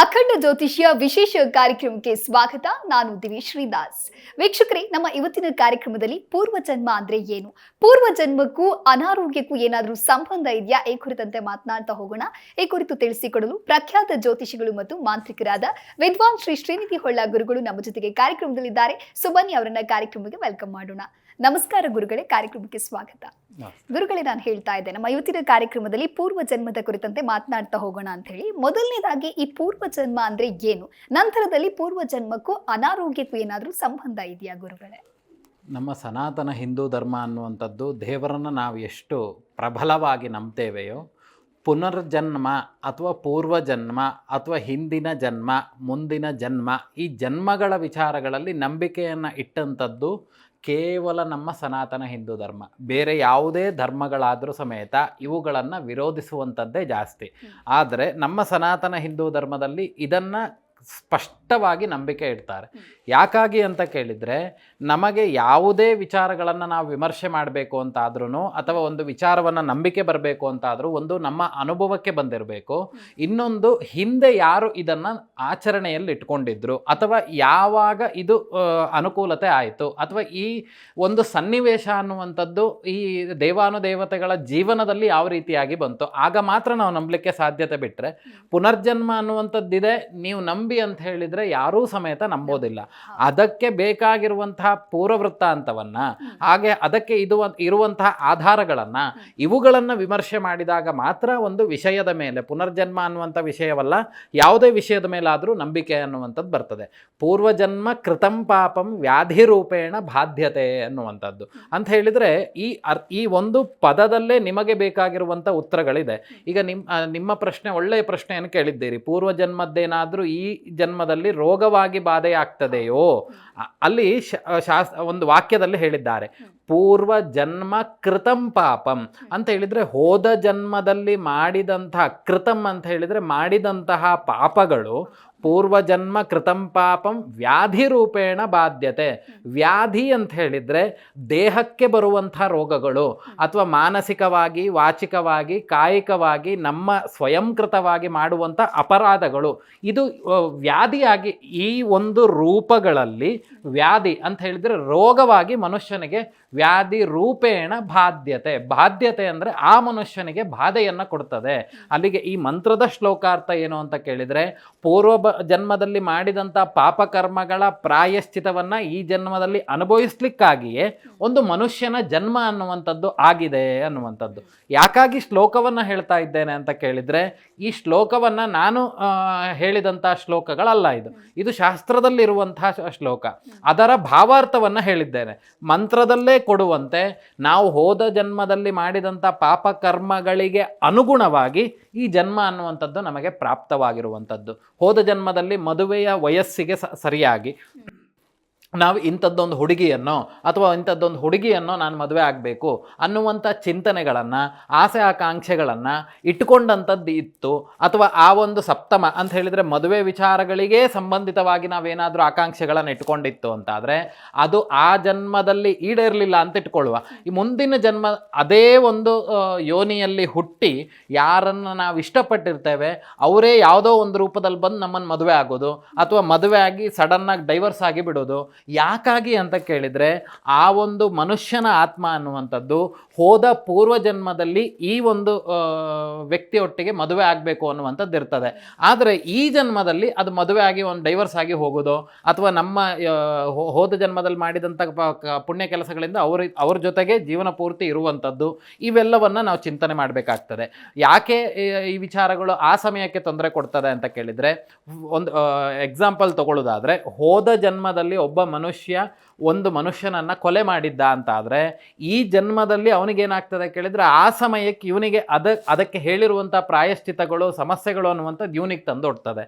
ಅಖಂಡ ಜ್ಯೋತಿಷ್ಯ ವಿಶೇಷ ಕಾರ್ಯಕ್ರಮಕ್ಕೆ ಸ್ವಾಗತ. ನಾನು ದಿವೇಶ್ ಶ್ರೀದಾಸ್ ವೀಕ್ಷಕರೇ, ನಮ್ಮ ಇವತ್ತಿನ ಕಾರ್ಯಕ್ರಮದಲ್ಲಿ ಪೂರ್ವ ಜನ್ಮ ಅಂದ್ರೆ ಏನು? ಪೂರ್ವ ಜನ್ಮಕ್ಕೂ ಅನಾರೋಗ್ಯಕ್ಕೂ ಏನಾದರೂ ಸಂಬಂಧ ಇದೆಯಾ? ಈ ಕುರಿತಂತೆ ಮಾತನಾಡ್ತಾ ಹೋಗೋಣ. ಈ ಕುರಿತು ತಿಳಿಸಿಕೊಡಲು ಪ್ರಖ್ಯಾತ ಜ್ಯೋತಿಷಿಗಳು ಮತ್ತು ಮಾಂತ್ರಿಕರಾದ ವಿದ್ವಾನ್ ಶ್ರೀ ಶ್ರೀನಿಧಿ ಹೊಳ್ಳ ಗುರುಗಳು ನಮ್ಮ ಜೊತೆಗೆ ಕಾರ್ಯಕ್ರಮದಲ್ಲಿದ್ದಾರೆ. ಸುಬನ್ನಿ ಅವರನ್ನ ಕಾರ್ಯಕ್ರಮಕ್ಕೆ ವೆಲ್ಕಮ್ ಮಾಡೋಣ. ನಮಸ್ಕಾರ ಗುರುಗಳೇ ಕಾರ್ಯಕ್ರಮಕ್ಕೆ ಸ್ವಾಗತ. ಗುರುಗಳೇ ನಾನು ಹೇಳ್ತಾ ಇದ್ದೇನೆ ನಮ್ಮ ಇವತ್ತಿನ ಕಾರ್ಯಕ್ರಮದಲ್ಲಿ ಪೂರ್ವ ಜನ್ಮದ ಕುರಿತಂತೆ ಮಾತನಾಡ್ತಾ ಹೋಗೋಣ ಅಂತ ಹೇಳಿ. ಮೊದಲನೇದಾಗಿ ಈ ಪೂರ್ವ ಜನ್ಮ ಅಂದ್ರೆ ಏನು? ನಂತರದಲ್ಲಿ ಪೂರ್ವ ಜನ್ಮಕ್ಕೂ ಅನಾರೋಗ್ಯಕ್ಕೂ ಏನಾದರೂ ಸಂಬಂಧ ಇದೆಯಾ ಗುರುಗಳೇ? ನಮ್ಮ ಸನಾತನ ಹಿಂದೂ ಧರ್ಮ ಅನ್ನುವಂಥದ್ದು ದೇವರನ್ನು ನಾವು ಎಷ್ಟು ಪ್ರಬಲವಾಗಿ ನಂಬ್ತೇವೆಯೋ ಪುನರ್ಜನ್ಮ ಅಥವಾ ಪೂರ್ವಜನ್ಮ ಅಥವಾ ಹಿಂದಿನ ಜನ್ಮ ಮುಂದಿನ ಜನ್ಮ ಈ ಜನ್ಮಗಳ ವಿಚಾರಗಳಲ್ಲಿ ನಂಬಿಕೆಯನ್ನು ಇಟ್ಟಂಥದ್ದು ಕೇವಲ ನಮ್ಮ ಸನಾತನ ಹಿಂದೂ ಧರ್ಮ. ಬೇರೆ ಯಾವುದೇ ಧರ್ಮಗಳಾದರೂ ಸಮೇತ ಇವುಗಳನ್ನು ವಿರೋಧಿಸುವಂಥದ್ದೇ ಜಾಸ್ತಿ. ಆದರೆ ನಮ್ಮ ಸನಾತನ ಹಿಂದೂ ಧರ್ಮದಲ್ಲಿ ಇದನ್ನು ಸ್ಪಷ್ಟವಾಗಿ ನಂಬಿಕೆ ಇಡ್ತಾರೆ. ಯಾಕಾಗಿ ಅಂತ ಕೇಳಿದರೆ ನಮಗೆ ಯಾವುದೇ ವಿಚಾರಗಳನ್ನು ನಾವು ವಿಮರ್ಶೆ ಮಾಡಬೇಕು ಅಂತಾದ್ರೂ ಅಥವಾ ಒಂದು ವಿಚಾರವನ್ನು ನಂಬಿಕೆ ಬರಬೇಕು ಅಂತಾದರೂ ಒಂದು ನಮ್ಮ ಅನುಭವಕ್ಕೆ ಬಂದಿರಬೇಕು. ಇನ್ನೊಂದು ಹಿಂದೆ ಯಾರು ಇದನ್ನು ಆಚರಣೆಯಲ್ಲಿ ಇಟ್ಕೊಂಡಿದ್ರು ಅಥವಾ ಯಾವಾಗ ಇದು ಅನುಕೂಲತೆ ಆಯಿತು ಅಥವಾ ಈ ಒಂದು ಸನ್ನಿವೇಶ ಅನ್ನುವಂಥದ್ದು ಈ ದೇವಾನುದೇವತೆಗಳ ಜೀವನದಲ್ಲಿ ಯಾವ ರೀತಿಯಾಗಿ ಬಂತು ಆಗ ಮಾತ್ರ ನಾವು ನಂಬಲಿಕ್ಕೆ ಸಾಧ್ಯತೆ ಬಿಟ್ಟರೆ ಪುನರ್ಜನ್ಮ ಅನ್ನುವಂಥದ್ದಿದೆ ನೀವು ನಂಬಿ ಅಂತ ಹೇಳಿದರೆ ಯಾರೂ ಸಮೇತ ನಂಬೋದಿಲ್ಲ. ಅದಕ್ಕೆ ಬೇಕಾಗಿರುವಂತಹ ಪೂರ್ವವೃತ್ತಾಂತವನ್ನು ಹಾಗೆ ಅದಕ್ಕೆ ಇದು ಇರುವಂತಹ ಆಧಾರಗಳನ್ನು ಇವುಗಳನ್ನು ವಿಮರ್ಶೆ ಮಾಡಿದಾಗ ಮಾತ್ರ ಒಂದು ವಿಷಯದ ಮೇಲೆ ಪುನರ್ಜನ್ಮ ಅನ್ನುವಂಥ ವಿಷಯವಲ್ಲ ಯಾವುದೇ ವಿಷಯದ ಮೇಲಾದರೂ ನಂಬಿಕೆ ಅನ್ನುವಂಥದ್ದು ಬರ್ತದೆ. ಪೂರ್ವಜನ್ಮ ಕೃತಂ ಪಾಪಂ ವ್ಯಾಧಿರೂಪೇಣ ಬಾಧ್ಯತೆ ಅನ್ನುವಂಥದ್ದು. ಅಂತ ಹೇಳಿದರೆ ಈ ಅರ್ ಈ ಒಂದು ಪದದಲ್ಲೇ ನಿಮಗೆ ಬೇಕಾಗಿರುವಂಥ ಉತ್ತರಗಳಿದೆ. ಈಗ ನಿಮ್ಮ ನಿಮ್ಮ ಪ್ರಶ್ನೆ ಒಳ್ಳೆಯ ಪ್ರಶ್ನೆಯನ್ನು ಕೇಳಿದ್ದೀರಿ. ಪೂರ್ವ ಜನ್ಮದ್ದೇನಾದರೂ ಈ ಜನ್ಮದಲ್ಲಿ ರೋಗವಾಗಿ ಬಾಧೆಯಾಗ್ತದೆಯೋ ಅಲ್ಲಿ ಶಾಸ್ ಒಂದು ವಾಕ್ಯದಲ್ಲಿ ಹೇಳಿದ್ದಾರೆ. ಪೂರ್ವ ಜನ್ಮ ಕೃತಂ ಪಾಪಂ. ಅಂತ ಹೇಳಿದರೆ ಹೋದ ಜನ್ಮದಲ್ಲಿ ಮಾಡಿದಂತಹ ಕೃತಂ ಅಂತ ಹೇಳಿದರೆ ಮಾಡಿದಂತಹ ಪಾಪಗಳು ಪೂರ್ವಜನ್ಮ ಕೃತಂ ಪಾಪಂ ವ್ಯಾಧಿ ರೂಪೇಣ ಬಾಧ್ಯತೆ ವ್ಯಾಧಿ ಅಂತ ಹೇಳಿದರೆ ದೇಹಕ್ಕೆ ಬರುವಂಥ ರೋಗಗಳು ಅಥವಾ ಮಾನಸಿಕವಾಗಿ ವಾಚಿಕವಾಗಿ ಕಾಯಿಕವಾಗಿ ನಮ್ಮ ಸ್ವಯಂಕೃತವಾಗಿ ಮಾಡುವಂಥ ಅಪರಾಧಗಳು. ಇದು ವ್ಯಾಧಿಯಾಗಿ ಈ ಒಂದು ರೂಪಗಳಲ್ಲಿ ವ್ಯಾಧಿ ಅಂತ ಹೇಳಿದರೆ ರೋಗವಾಗಿ ಮನುಷ್ಯನಿಗೆ ವ್ಯಾಧಿ ರೂಪೇಣ ಬಾಧ್ಯತೆ. ಬಾಧ್ಯತೆ ಅಂದರೆ ಆ ಮನುಷ್ಯನಿಗೆ ಬಾಧೆಯನ್ನು ಕೊಡ್ತದೆ. ಅಲ್ಲಿಗೆ ಈ ಮಂತ್ರದ ಶ್ಲೋಕಾರ್ಥ ಏನು ಅಂತ ಕೇಳಿದರೆ, ಪೂರ್ವ ಜನ್ಮದಲ್ಲಿ ಮಾಡಿದಂಥ ಪಾಪಕರ್ಮಗಳ ಪ್ರಾಯಶ್ಚಿತವನ್ನು ಈ ಜನ್ಮದಲ್ಲಿ ಅನುಭವಿಸ್ಲಿಕ್ಕಾಗಿಯೇ ಒಂದು ಮನುಷ್ಯನ ಜನ್ಮ ಅನ್ನುವಂಥದ್ದು ಆಗಿದೆ ಅನ್ನುವಂಥದ್ದು. ಯಾಕಾಗಿ ಶ್ಲೋಕವನ್ನು ಹೇಳ್ತಾ ಇದ್ದೇನೆ ಅಂತ ಕೇಳಿದರೆ, ಈ ಶ್ಲೋಕವನ್ನು ನಾನು ಹೇಳಿದಂಥ ಶ್ಲೋಕಗಳಲ್ಲ ಇದು. ಇದು ಶಾಸ್ತ್ರದಲ್ಲಿರುವಂತಹ ಶ್ಲೋಕ. ಅದರ ಭಾವಾರ್ಥವನ್ನು ಹೇಳಿದ್ದೇನೆ. ಮಂತ್ರದಲ್ಲೇ ಕೊಡುವಂತೆ ನಾವು ಹೋದ ಜನ್ಮದಲ್ಲಿ ಮಾಡಿದಂಥ ಪಾಪಕರ್ಮಗಳಿಗೆ ಅನುಗುಣವಾಗಿ ಈ ಜನ್ಮ ಅನ್ನುವಂಥದ್ದು ನಮಗೆ ಪ್ರಾಪ್ತವಾಗಿರುವಂಥದ್ದು. ಹೋದ ಜನ್ಮದಲ್ಲಿ ಮದುವೆಯ ವಯಸ್ಸಿಗೆ ಸರಿಯಾಗಿ. ನಾವು ಇಂಥದ್ದೊಂದು ಹುಡುಗಿಯನ್ನು ಅಥವಾ ಇಂಥದ್ದೊಂದು ಹುಡುಗಿಯನ್ನು ನಾನು ಮದುವೆ ಆಗಬೇಕು ಅನ್ನುವಂಥ ಚಿಂತನೆಗಳನ್ನು, ಆಸೆ ಆಕಾಂಕ್ಷೆಗಳನ್ನು ಇಟ್ಕೊಂಡಂಥದ್ದು ಇತ್ತು. ಅಥವಾ ಆ ಒಂದು ಸಪ್ತಮ ಅಂತ ಹೇಳಿದರೆ ಮದುವೆ ವಿಚಾರಗಳಿಗೆ ಸಂಬಂಧಿತವಾಗಿ ನಾವೇನಾದರೂ ಆಕಾಂಕ್ಷೆಗಳನ್ನು ಇಟ್ಕೊಂಡಿತ್ತು ಅಂತಾದರೆ ಅದು ಆ ಜನ್ಮದಲ್ಲಿ ಈಡೇರಲಿಲ್ಲ ಅಂತ ಇಟ್ಕೊಳ್ಳುವ. ಈ ಮುಂದಿನ ಜನ್ಮ ಅದೇ ಒಂದು ಯೋನಿಯಲ್ಲಿ ಹುಟ್ಟಿ ಯಾರನ್ನು ನಾವು ಇಷ್ಟಪಟ್ಟಿರ್ತೇವೆ ಅವರೇ ಯಾವುದೋ ಒಂದು ರೂಪದಲ್ಲಿ ಬಂದು ನಮ್ಮನ್ನು ಮದುವೆ ಆಗೋದು ಅಥವಾ ಮದುವೆ ಆಗಿ ಸಡನ್ನಾಗಿ ಡೈವರ್ಸ್ ಆಗಿ ಬಿಡೋದು. ಯಾಕಾಗಿ ಅಂತ ಕೇಳಿದರೆ ಆ ಒಂದು ಮನುಷ್ಯನ ಆತ್ಮ ಅನ್ನುವಂಥದ್ದು ಹೋದ ಪೂರ್ವ ಜನ್ಮದಲ್ಲಿ ಈ ಒಂದು ವ್ಯಕ್ತಿಯೊಟ್ಟಿಗೆ ಮದುವೆ ಆಗಬೇಕು ಅನ್ನುವಂಥದ್ದು ಇರ್ತದೆ. ಆದರೆ ಈ ಜನ್ಮದಲ್ಲಿ ಅದು ಮದುವೆ ಆಗಿ ಒಂದು ಡೈವರ್ಸ್ ಆಗಿ ಹೋಗೋದು ಅಥವಾ ನಮ್ಮ ಹೋದ ಜನ್ಮದಲ್ಲಿ ಮಾಡಿದಂಥ ಪುಣ್ಯ ಕೆಲಸಗಳಿಂದ ಅವ್ರ ಅವ್ರ ಜೊತೆಗೆ ಜೀವನ ಪೂರ್ತಿ ಇರುವಂಥದ್ದು ಇವೆಲ್ಲವನ್ನು ನಾವು ಚಿಂತನೆ ಮಾಡಬೇಕಾಗ್ತದೆ. ಯಾಕೆ ಈ ವಿಚಾರಗಳು ಆ ಸಮಯಕ್ಕೆ ತೊಂದರೆ ಕೊಡ್ತದೆ ಅಂತ ಕೇಳಿದರೆ, ಒಂದು ಎಕ್ಸಾಂಪಲ್ ತಗೊಳ್ಳೋದಾದರೆ ಹೋದ ಜನ್ಮದಲ್ಲಿ ಒಬ್ಬ ಮನುಷ್ಯ ಒಂದು ಮನುಷ್ಯನನ್ನು ಕೊಲೆ ಮಾಡಿದ್ದ ಅಂತ ಆದರೆ ಈ ಜನ್ಮದಲ್ಲಿ ಅವನಿಗೇನಾಗ್ತದೆ ಕೇಳಿದರೆ ಆ ಸಮಯಕ್ಕೆ ಇವನಿಗೆ ಅದ, ಅದಕ್ಕೆ ಹೇಳಿರುವಂಥ ಪ್ರಾಯಶ್ಚಿತಗಳು ಸಮಸ್ಯೆಗಳು ಅನ್ನುವಂಥದ್ದು ಇವನಿಗೆ ತಂದೊಡ್ತದೆ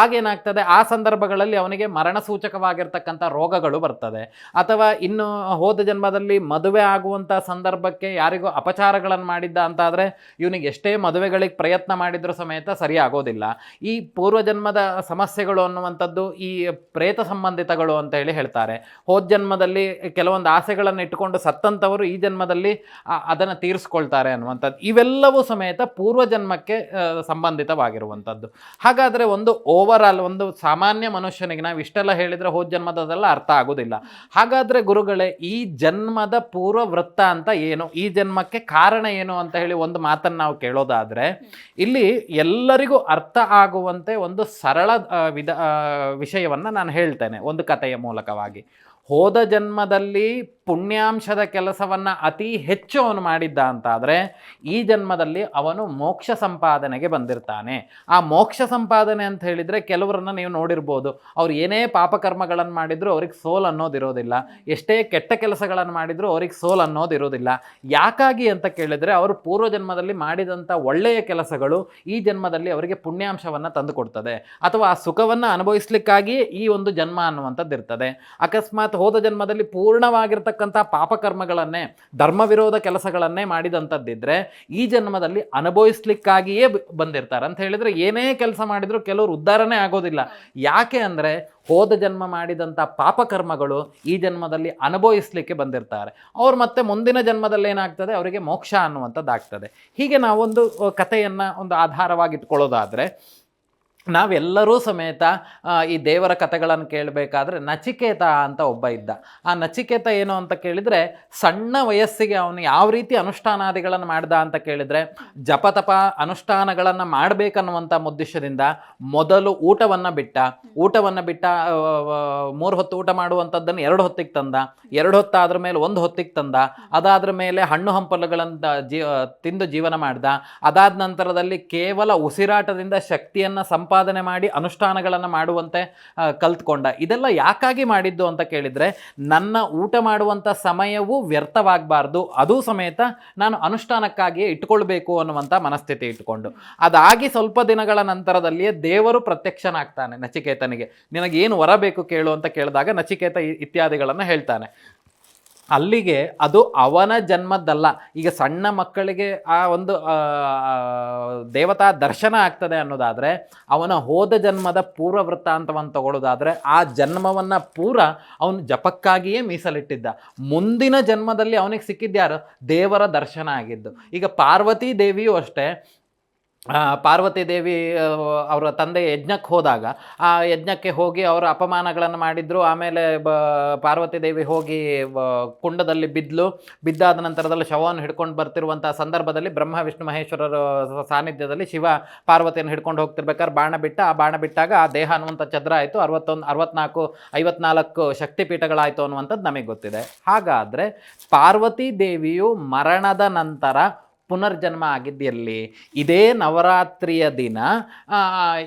ಆಗೇನಾಗ್ತದೆ ಆ ಸಂದರ್ಭಗಳಲ್ಲಿ ಅವನಿಗೆ ಮರಣ ಸೂಚಕವಾಗಿರ್ತಕ್ಕಂಥ ರೋಗಗಳು ಬರ್ತದೆ. ಅಥವಾ ಇನ್ನು ಹೋದ ಜನ್ಮದಲ್ಲಿ ಮದುವೆ ಆಗುವಂಥ ಸಂದರ್ಭಕ್ಕೆ ಯಾರಿಗೂ ಅಪಚಾರಗಳನ್ನು ಮಾಡಿದ್ದ ಅಂತಾದರೆ ಇವನಿಗೆ ಎಷ್ಟೇ ಮದುವೆಗಳಿಗೆ ಪ್ರಯತ್ನ ಮಾಡಿದರೂ ಸಮೇತ ಸರಿಯಾಗೋದಿಲ್ಲ. ಈ ಪೂರ್ವಜನ್ಮದ ಸಮಸ್ಯೆಗಳು ಅನ್ನುವಂಥದ್ದು ಈ ಪ್ರೇತ ಸಂಬಂಧಿತಗಳು ಅಂತ ಹೇಳಿ ಹೇಳ್ತಾರೆ. ಹೋದ ಜನ್ಮದಲ್ಲಿ ಕೆಲವೊಂದು ಆಸೆಗಳನ್ನು ಇಟ್ಟುಕೊಂಡು ಸತ್ತಂಥವರು ಈ ಜನ್ಮದಲ್ಲಿ ಅದನ್ನು ತೀರಿಸ್ಕೊಳ್ತಾರೆ ಅನ್ನುವಂಥದ್ದು. ಇವೆಲ್ಲವೂ ಸಮೇತ ಪೂರ್ವ ಜನ್ಮಕ್ಕೆ ಸಂಬಂಧಿತವಾಗಿರುವಂಥದ್ದು. ಹಾಗಾದರೆ ಒಂದು ಓವರ್ ಒಂದು ಸಾಮಾನ್ಯ ಮನುಷ್ಯನಿಗೆ ನಾವು ಇಷ್ಟೆಲ್ಲ ಹೇಳಿದರೆ ಹೋದ ಜನ್ಮದದೆಲ್ಲ ಅರ್ಥ ಆಗೋದಿಲ್ಲ. ಹಾಗಾದರೆ ಗುರುಗಳೇ, ಈ ಜನ್ಮದ ಪೂರ್ವ ವೃತ್ತ ಅಂತ ಏನು? ಈ ಜನ್ಮಕ್ಕೆ ಕಾರಣ ಏನು ಅಂತ ಹೇಳಿ ಒಂದು ಮಾತನ್ನು ನಾವು ಕೇಳೋದಾದರೆ, ಇಲ್ಲಿ ಎಲ್ಲರಿಗೂ ಅರ್ಥ ಆಗುವಂತೆ ಒಂದು ಸರಳ ವಿಧ ವಿಷಯವನ್ನು ನಾನು ಹೇಳ್ತೇನೆ. ಒಂದು ಕಥೆಯ ಮೂಲಕವಾಗಿ. ಹೋದ ಜನ್ಮದಲ್ಲಿ ಪುಣ್ಯಾಂಶದ ಕೆಲಸವನ್ನು ಅತಿ ಹೆಚ್ಚು ಅವನು ಮಾಡಿದ್ದ ಅಂತಾದರೆ, ಈ ಜನ್ಮದಲ್ಲಿ ಅವನು ಮೋಕ್ಷ ಸಂಪಾದನೆಗೆ ಬಂದಿರ್ತಾನೆ. ಆ ಮೋಕ್ಷ ಸಂಪಾದನೆ ಅಂತ ಹೇಳಿದರೆ ಕೆಲವರನ್ನ ನೀವು ನೋಡಿರ್ಬೋದು. ಅವ್ರು ಏನೇ ಪಾಪಕರ್ಮಗಳನ್ನು ಮಾಡಿದರೂ ಅವ್ರಿಗೆ ಸೋಲ್ ಅನ್ನೋದಿರೋದಿಲ್ಲ. ಎಷ್ಟೇ ಕೆಟ್ಟ ಕೆಲಸಗಳನ್ನು ಮಾಡಿದರೂ ಅವ್ರಿಗೆ ಸೋಲ್ ಅನ್ನೋದಿರೋದಿಲ್ಲ. ಯಾಕಾಗಿ ಅಂತ ಕೇಳಿದರೆ, ಅವರು ಪೂರ್ವ ಜನ್ಮದಲ್ಲಿ ಮಾಡಿದಂಥ ಒಳ್ಳೆಯ ಕೆಲಸಗಳು ಈ ಜನ್ಮದಲ್ಲಿ ಅವರಿಗೆ ಪುಣ್ಯಾಂಶವನ್ನು ತಂದುಕೊಡ್ತದೆ ಅಥವಾ ಆ ಸುಖವನ್ನು ಅನುಭವಿಸ್ಲಿಕ್ಕಾಗಿಯೇ ಈ ಒಂದು ಜನ್ಮ ಅನ್ನುವಂಥದ್ದು ಇರ್ತದೆ ಅಕಸ್ಮಾತ್ ಹೋದ ಜನ್ಮದಲ್ಲಿ ಪೂರ್ಣವಾಗಿರ್ತಕ್ಕಂಥ ಪಾಪಕರ್ಮಗಳನ್ನೇ ಧರ್ಮ ವಿರೋಧ ಕೆಲಸಗಳನ್ನೇ ಮಾಡಿದಂಥದ್ದಿದ್ದರೆ ಈ ಜನ್ಮದಲ್ಲಿ ಅನುಭವಿಸ್ಲಿಕ್ಕಾಗಿಯೇ ಬಂದಿರ್ತಾರೆ. ಅಂತ ಹೇಳಿದರೆ ಏನೇ ಕೆಲಸ ಮಾಡಿದರೂ ಕೆಲವರು ಉದ್ಧಾರನೇ ಆಗೋದಿಲ್ಲ. ಯಾಕೆ ಅಂದರೆ, ಹೋದ ಜನ್ಮ ಮಾಡಿದಂಥ ಪಾಪಕರ್ಮಗಳು ಈ ಜನ್ಮದಲ್ಲಿ ಅನುಭವಿಸ್ಲಿಕ್ಕೆ ಬಂದಿರ್ತಾರೆ. ಅವ್ರು ಮತ್ತೆ ಮುಂದಿನ ಜನ್ಮದಲ್ಲಿ ಏನಾಗ್ತದೆ? ಅವರಿಗೆ ಮೋಕ್ಷ ಅನ್ನುವಂಥದ್ದಾಗ್ತದೆ. ಹೀಗೆ ನಾವೊಂದು ಕಥೆಯನ್ನು ಕಥೆಯನ್ನ ಒಂದು ಆಧಾರವಾಗಿ ಇಟ್ಕೊಳ್ಳೋದಾದ್ರೆ ನಾವೆಲ್ಲರೂ ಸಮೇತ ಈ ದೇವರ ಕಥೆಗಳನ್ನು ಕೇಳಬೇಕಾದ್ರೆ ನಚಿಕೇತ ಅಂತ ಒಬ್ಬ ಇದ್ದ. ಆ ನಚಿಕೇತ ಏನು ಅಂತ ಕೇಳಿದರೆ, ಸಣ್ಣ ವಯಸ್ಸಿಗೆ ಅವನು ಯಾವ ರೀತಿ ಅನುಷ್ಠಾನಾದಿಗಳನ್ನು ಮಾಡ್ದ ಅಂತ ಕೇಳಿದರೆ, ಜಪತಪ ಅನುಷ್ಠಾನಗಳನ್ನು ಮಾಡಬೇಕನ್ನುವಂಥ ಉದ್ದೇಶದಿಂದ ಮೊದಲು ಊಟವನ್ನು ಬಿಟ್ಟ. ಊಟವನ್ನು ಬಿಟ್ಟ ಮೂರು ಹೊತ್ತು ಊಟ ಮಾಡುವಂಥದ್ದನ್ನು ಎರಡು ಹೊತ್ತಿಗೆ ತಂದ. ಎರಡು ಹೊತ್ತಾದ್ರ ಮೇಲೆ ಒಂದು ಹೊತ್ತಿಗೆ ತಂದ. ಅದಾದ್ರ ಮೇಲೆ ಹಣ್ಣು ಹಂಪಲುಗಳನ್ನು ಜೀ, ತಿಂದು ಜೀವನ ಮಾಡ್ದ. ಅದಾದ ನಂತರದಲ್ಲಿ ಕೇವಲ ಉಸಿರಾಟದಿಂದ ಶಕ್ತಿಯನ್ನು ಸಂಪಾದನೆ ಮಾಡಿ ಅನುಷ್ಠಾನಗಳನ್ನು ಮಾಡುವಂತೆ ಕಲ್ತ್ಕೊಂಡ. ಇದೆಲ್ಲ ಯಾಕಾಗಿ ಮಾಡಿದ್ದು ಅಂತ ಕೇಳಿದರೆ, ನನ್ನ ಊಟ ಮಾಡುವಂಥ ಸಮಯವೂ ವ್ಯರ್ಥವಾಗಬಾರ್ದು. ಅದೂ ಸಮೇತ ನಾನು ಅನುಷ್ಠಾನಕ್ಕಾಗಿಯೇ ಇಟ್ಕೊಳ್ಬೇಕು ಅನ್ನುವಂಥ ಮನಸ್ಥಿತಿ ಇಟ್ಕೊಂಡು. ಅದಾಗಿ ಸ್ವಲ್ಪ ದಿನಗಳ ನಂತರದಲ್ಲಿಯೇ ದೇವರು ಪ್ರತ್ಯಕ್ಷನಾಗ್ತಾನೆ ನಚಿಕೇತನಿಗೆ. ನಿನಗೇನು ವರ ಬೇಕು ಕೇಳು ಅಂತ ಕೇಳಿದಾಗ ನಚಿಕೇತ ಇತ್ಯಾದಿಗಳನ್ನು ಹೇಳ್ತಾನೆ. ಅಲ್ಲಿಗೆ ಅದು ಅವನ ಜನ್ಮದ್ದಲ್ಲ. ಈಗ ಸಣ್ಣ ಮಕ್ಕಳಿಗೆ ಆ ಒಂದು ದೇವತಾ ದರ್ಶನ ಆಗ್ತದೆ ಅನ್ನೋದಾದರೆ, ಅವನ ಹೋದ ಜನ್ಮದ ಪೂರ್ವ ವೃತ್ತಾಂತವನ್ನು ತಗೊಳ್ಳೋದಾದರೆ ಆ ಜನ್ಮವನ್ನು ಪೂರ ಅವನು ಜಪಕ್ಕಾಗಿಯೇ ಮೀಸಲಿಟ್ಟಿದ್ದ. ಮುಂದಿನ ಜನ್ಮದಲ್ಲಿ ಅವನಿಗೆ ಸಿಕ್ಕಿದ್ದ್ಯಾರು ದೇವರ ದರ್ಶನ ಆಗಿದ್ದು. ಈಗ ಪಾರ್ವತಿ ದೇವಿಯೂ ಅಷ್ಟೇ. ಪಾರ್ವತಿ ದೇವಿ ಅವರ ತಂದೆ ಯಜ್ಞಕ್ಕೆ ಹೋದಾಗ, ಆ ಯಜ್ಞಕ್ಕೆ ಹೋಗಿ ಅವರು ಅಪಮಾನಗಳನ್ನು ಮಾಡಿದ್ರು. ಆಮೇಲೆ ಬ, ಪಾರ್ವತಿ ದೇವಿ ಹೋಗಿ ಕುಂಡದಲ್ಲಿ ಬಿದ್ದಲು ಬಿದ್ದಾದ ನಂತರದಲ್ಲಿ ಶವವನ್ನು ಹಿಡ್ಕೊಂಡು ಬರ್ತಿರುವಂಥ ಸಂದರ್ಭದಲ್ಲಿ ಬ್ರಹ್ಮ, ವಿಷ್ಣು, ಮಹೇಶ್ವರರ ಸಾನ್ನಿಧ್ಯದಲ್ಲಿ ಶಿವ ಪಾರ್ವತಿಯನ್ನು ಹಿಡ್ಕೊಂಡು ಹೋಗ್ತಿರ್ಬೇಕಾದ್ರೆ ಬಾಣ ಬಿಟ್ಟ. ಆ ಬಾಣ ಬಿಟ್ಟಾಗ ಆ ದೇಹ ಅನ್ನುವಂಥ ಚದ್ರ ಆಯಿತು. ಅರವತ್ತೊಂದು, ಅರವತ್ನಾಲ್ಕು, ಐವತ್ನಾಲ್ಕು ಶಕ್ತಿಪೀಠಗಳಾಯಿತು ಅನ್ನುವಂಥದ್ದು ನಮಗೆ ಗೊತ್ತಿದೆ. ಹಾಗಾದರೆ ಪಾರ್ವತಿ ದೇವಿಯು ಮರಣದ ನಂತರ ಪುನರ್ಜನ್ಮ ಆಗಿದ್ದಲ್ಲಿ, ಇದೇ ನವರಾತ್ರಿಯ ದಿನ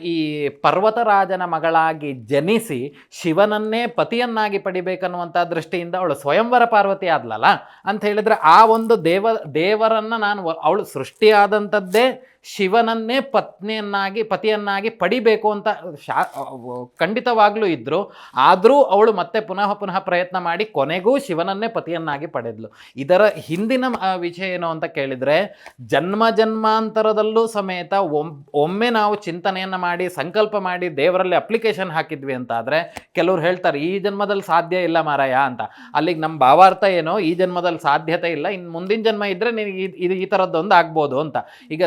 ಈ ಪರ್ವತರಾಜನ ಮಗಳಾಗಿ ಜನಿಸಿ ಶಿವನನ್ನೇ ಪತಿಯನ್ನಾಗಿ ಪಡಿಬೇಕನ್ನುವಂಥ ದೃಷ್ಟಿಯಿಂದ ಅವಳು ಸ್ವಯಂವರ ಪಾರ್ವತಿ ಆದ್ಲಲ್ಲ? ಅಂತ ಹೇಳಿದ್ರೆ ಆ ಒಂದು ದೇವ, ದೇವರನ್ನು ನಾನು, ಅವಳು ಸೃಷ್ಟಿಯಾದಂಥದ್ದೇ ಶಿವನನ್ನೇ ಪತ್ನಿಯನ್ನಾಗಿ, ಪತಿಯನ್ನಾಗಿ ಪಡಿಬೇಕು ಅಂತ ಶಾ ಖಂಡಿತವಾಗ್ಲೂ ಇದ್ದರು ಆದರೂ ಅವಳು ಮತ್ತೆ ಪುನಃ ಪುನಃ ಪ್ರಯತ್ನ ಮಾಡಿ ಕೊನೆಗೂ ಶಿವನನ್ನೇ ಪತಿಯನ್ನಾಗಿ ಪಡೆದ್ಲು. ಇದರ ಹಿಂದಿನ ವಿಷಯ ಏನು ಅಂತ ಕೇಳಿದರೆ, ಜನ್ಮ ಜನ್ಮಾಂತರದಲ್ಲೂ ಸಮೇತ ಒಮ್, ಒಮ್ಮೆ ನಾವು ಚಿಂತನೆಯನ್ನು ಮಾಡಿ, ಸಂಕಲ್ಪ ಮಾಡಿ ದೇವರಲ್ಲಿ ಅಪ್ಲಿಕೇಶನ್ ಹಾಕಿದ್ವಿ ಅಂತ ಆದರೆ ಕೆಲವ್ರು ಹೇಳ್ತಾರೆ, ಈ ಜನ್ಮದಲ್ಲಿ ಸಾಧ್ಯ ಇಲ್ಲ ಮಾರಾಯ ಅಂತ. ಅಲ್ಲಿಗೆ ನಮ್ಮ ಭಾವಾರ್ಥ ಏನೋ, ಈ ಜನ್ಮದಲ್ಲಿ ಸಾಧ್ಯತೆ ಇಲ್ಲ ಇನ್ನು ಮುಂದಿನ ಜನ್ಮ ಇದ್ದರೆ ನಿನಗೆ ಇದು- ಈ ಥರದ್ದೊಂದು ಆಗ್ಬೋದು ಅಂತ. ಈಗ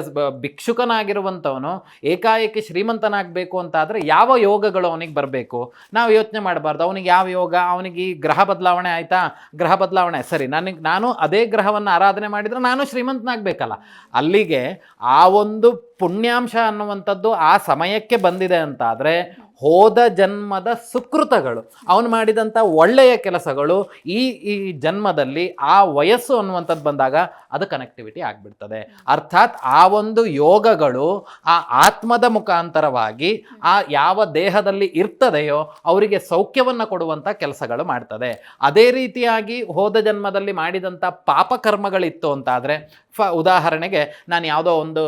ಭಿಕ್ಷುಕನಾಗಿರುವಂಥವನು ಏಕಾಏಕಿ ಶ್ರೀಮಂತನಾಗಬೇಕು ಅಂತ ಆದರೆ ಯಾವ ಯೋಗಗಳು ಅವನಿಗೆ ಬರಬೇಕು? ನಾವು ಯೋಚನೆ ಮಾಡಬಾರ್ದು. ಅವನಿಗೆ ಯಾವ ಯೋಗ? ಅವನಿಗೆ ಈ ಗ್ರಹ ಬದಲಾವಣೆ ಆಯಿತಾ? ಗ್ರಹ ಬದಲಾವಣೆ. ಸರಿ, ನನಗೆ ನಾನು ಅದೇ ಗ್ರಹವನ್ನು ಆರಾಧನೆ ಮಾಡಿದರೆ ನಾನು ಶ್ರೀಮಂತನಾಗಬೇಕಲ್ಲ. ಅಲ್ಲಿಗೆ ಆ ಒಂದು ಪುಣ್ಯಾಂಶ ಅನ್ನುವಂಥದ್ದು ಆ ಸಮಯಕ್ಕೆ ಬಂದಿದೆ ಅಂತಾದರೆ ಹೋದ ಜನ್ಮದ ಸುಕೃತಗಳು, ಅವನು ಮಾಡಿದಂಥ ಒಳ್ಳೆಯ ಕೆಲಸಗಳು ಈ ಈ ಜನ್ಮದಲ್ಲಿ ಆ ವಯಸ್ಸು ಅನ್ನುವಂಥದ್ದು ಬಂದಾಗ ಅದು ಕನೆಕ್ಟಿವಿಟಿ ಆಗಿಬಿಡ್ತದೆ. ಅರ್ಥಾತ್ ಆ ಒಂದು ಯೋಗಗಳು ಆ ಆತ್ಮದ ಮುಖಾಂತರವಾಗಿ ಆ ಯಾವ ದೇಹದಲ್ಲಿ ಇರ್ತದೆಯೋ ಅವರಿಗೆ ಸೌಖ್ಯವನ್ನು ಕೊಡುವಂಥ ಕೆಲಸಗಳು ಮಾಡ್ತದೆ. ಅದೇ ರೀತಿಯಾಗಿ ಹೋದ ಜನ್ಮದಲ್ಲಿ ಮಾಡಿದಂಥ ಪಾಪಕರ್ಮಗಳಿತ್ತು ಅಂತಾದರೆ ಫ ಉದಾಹರಣೆಗೆ ನಾನು ಯಾವುದೋ ಒಂದು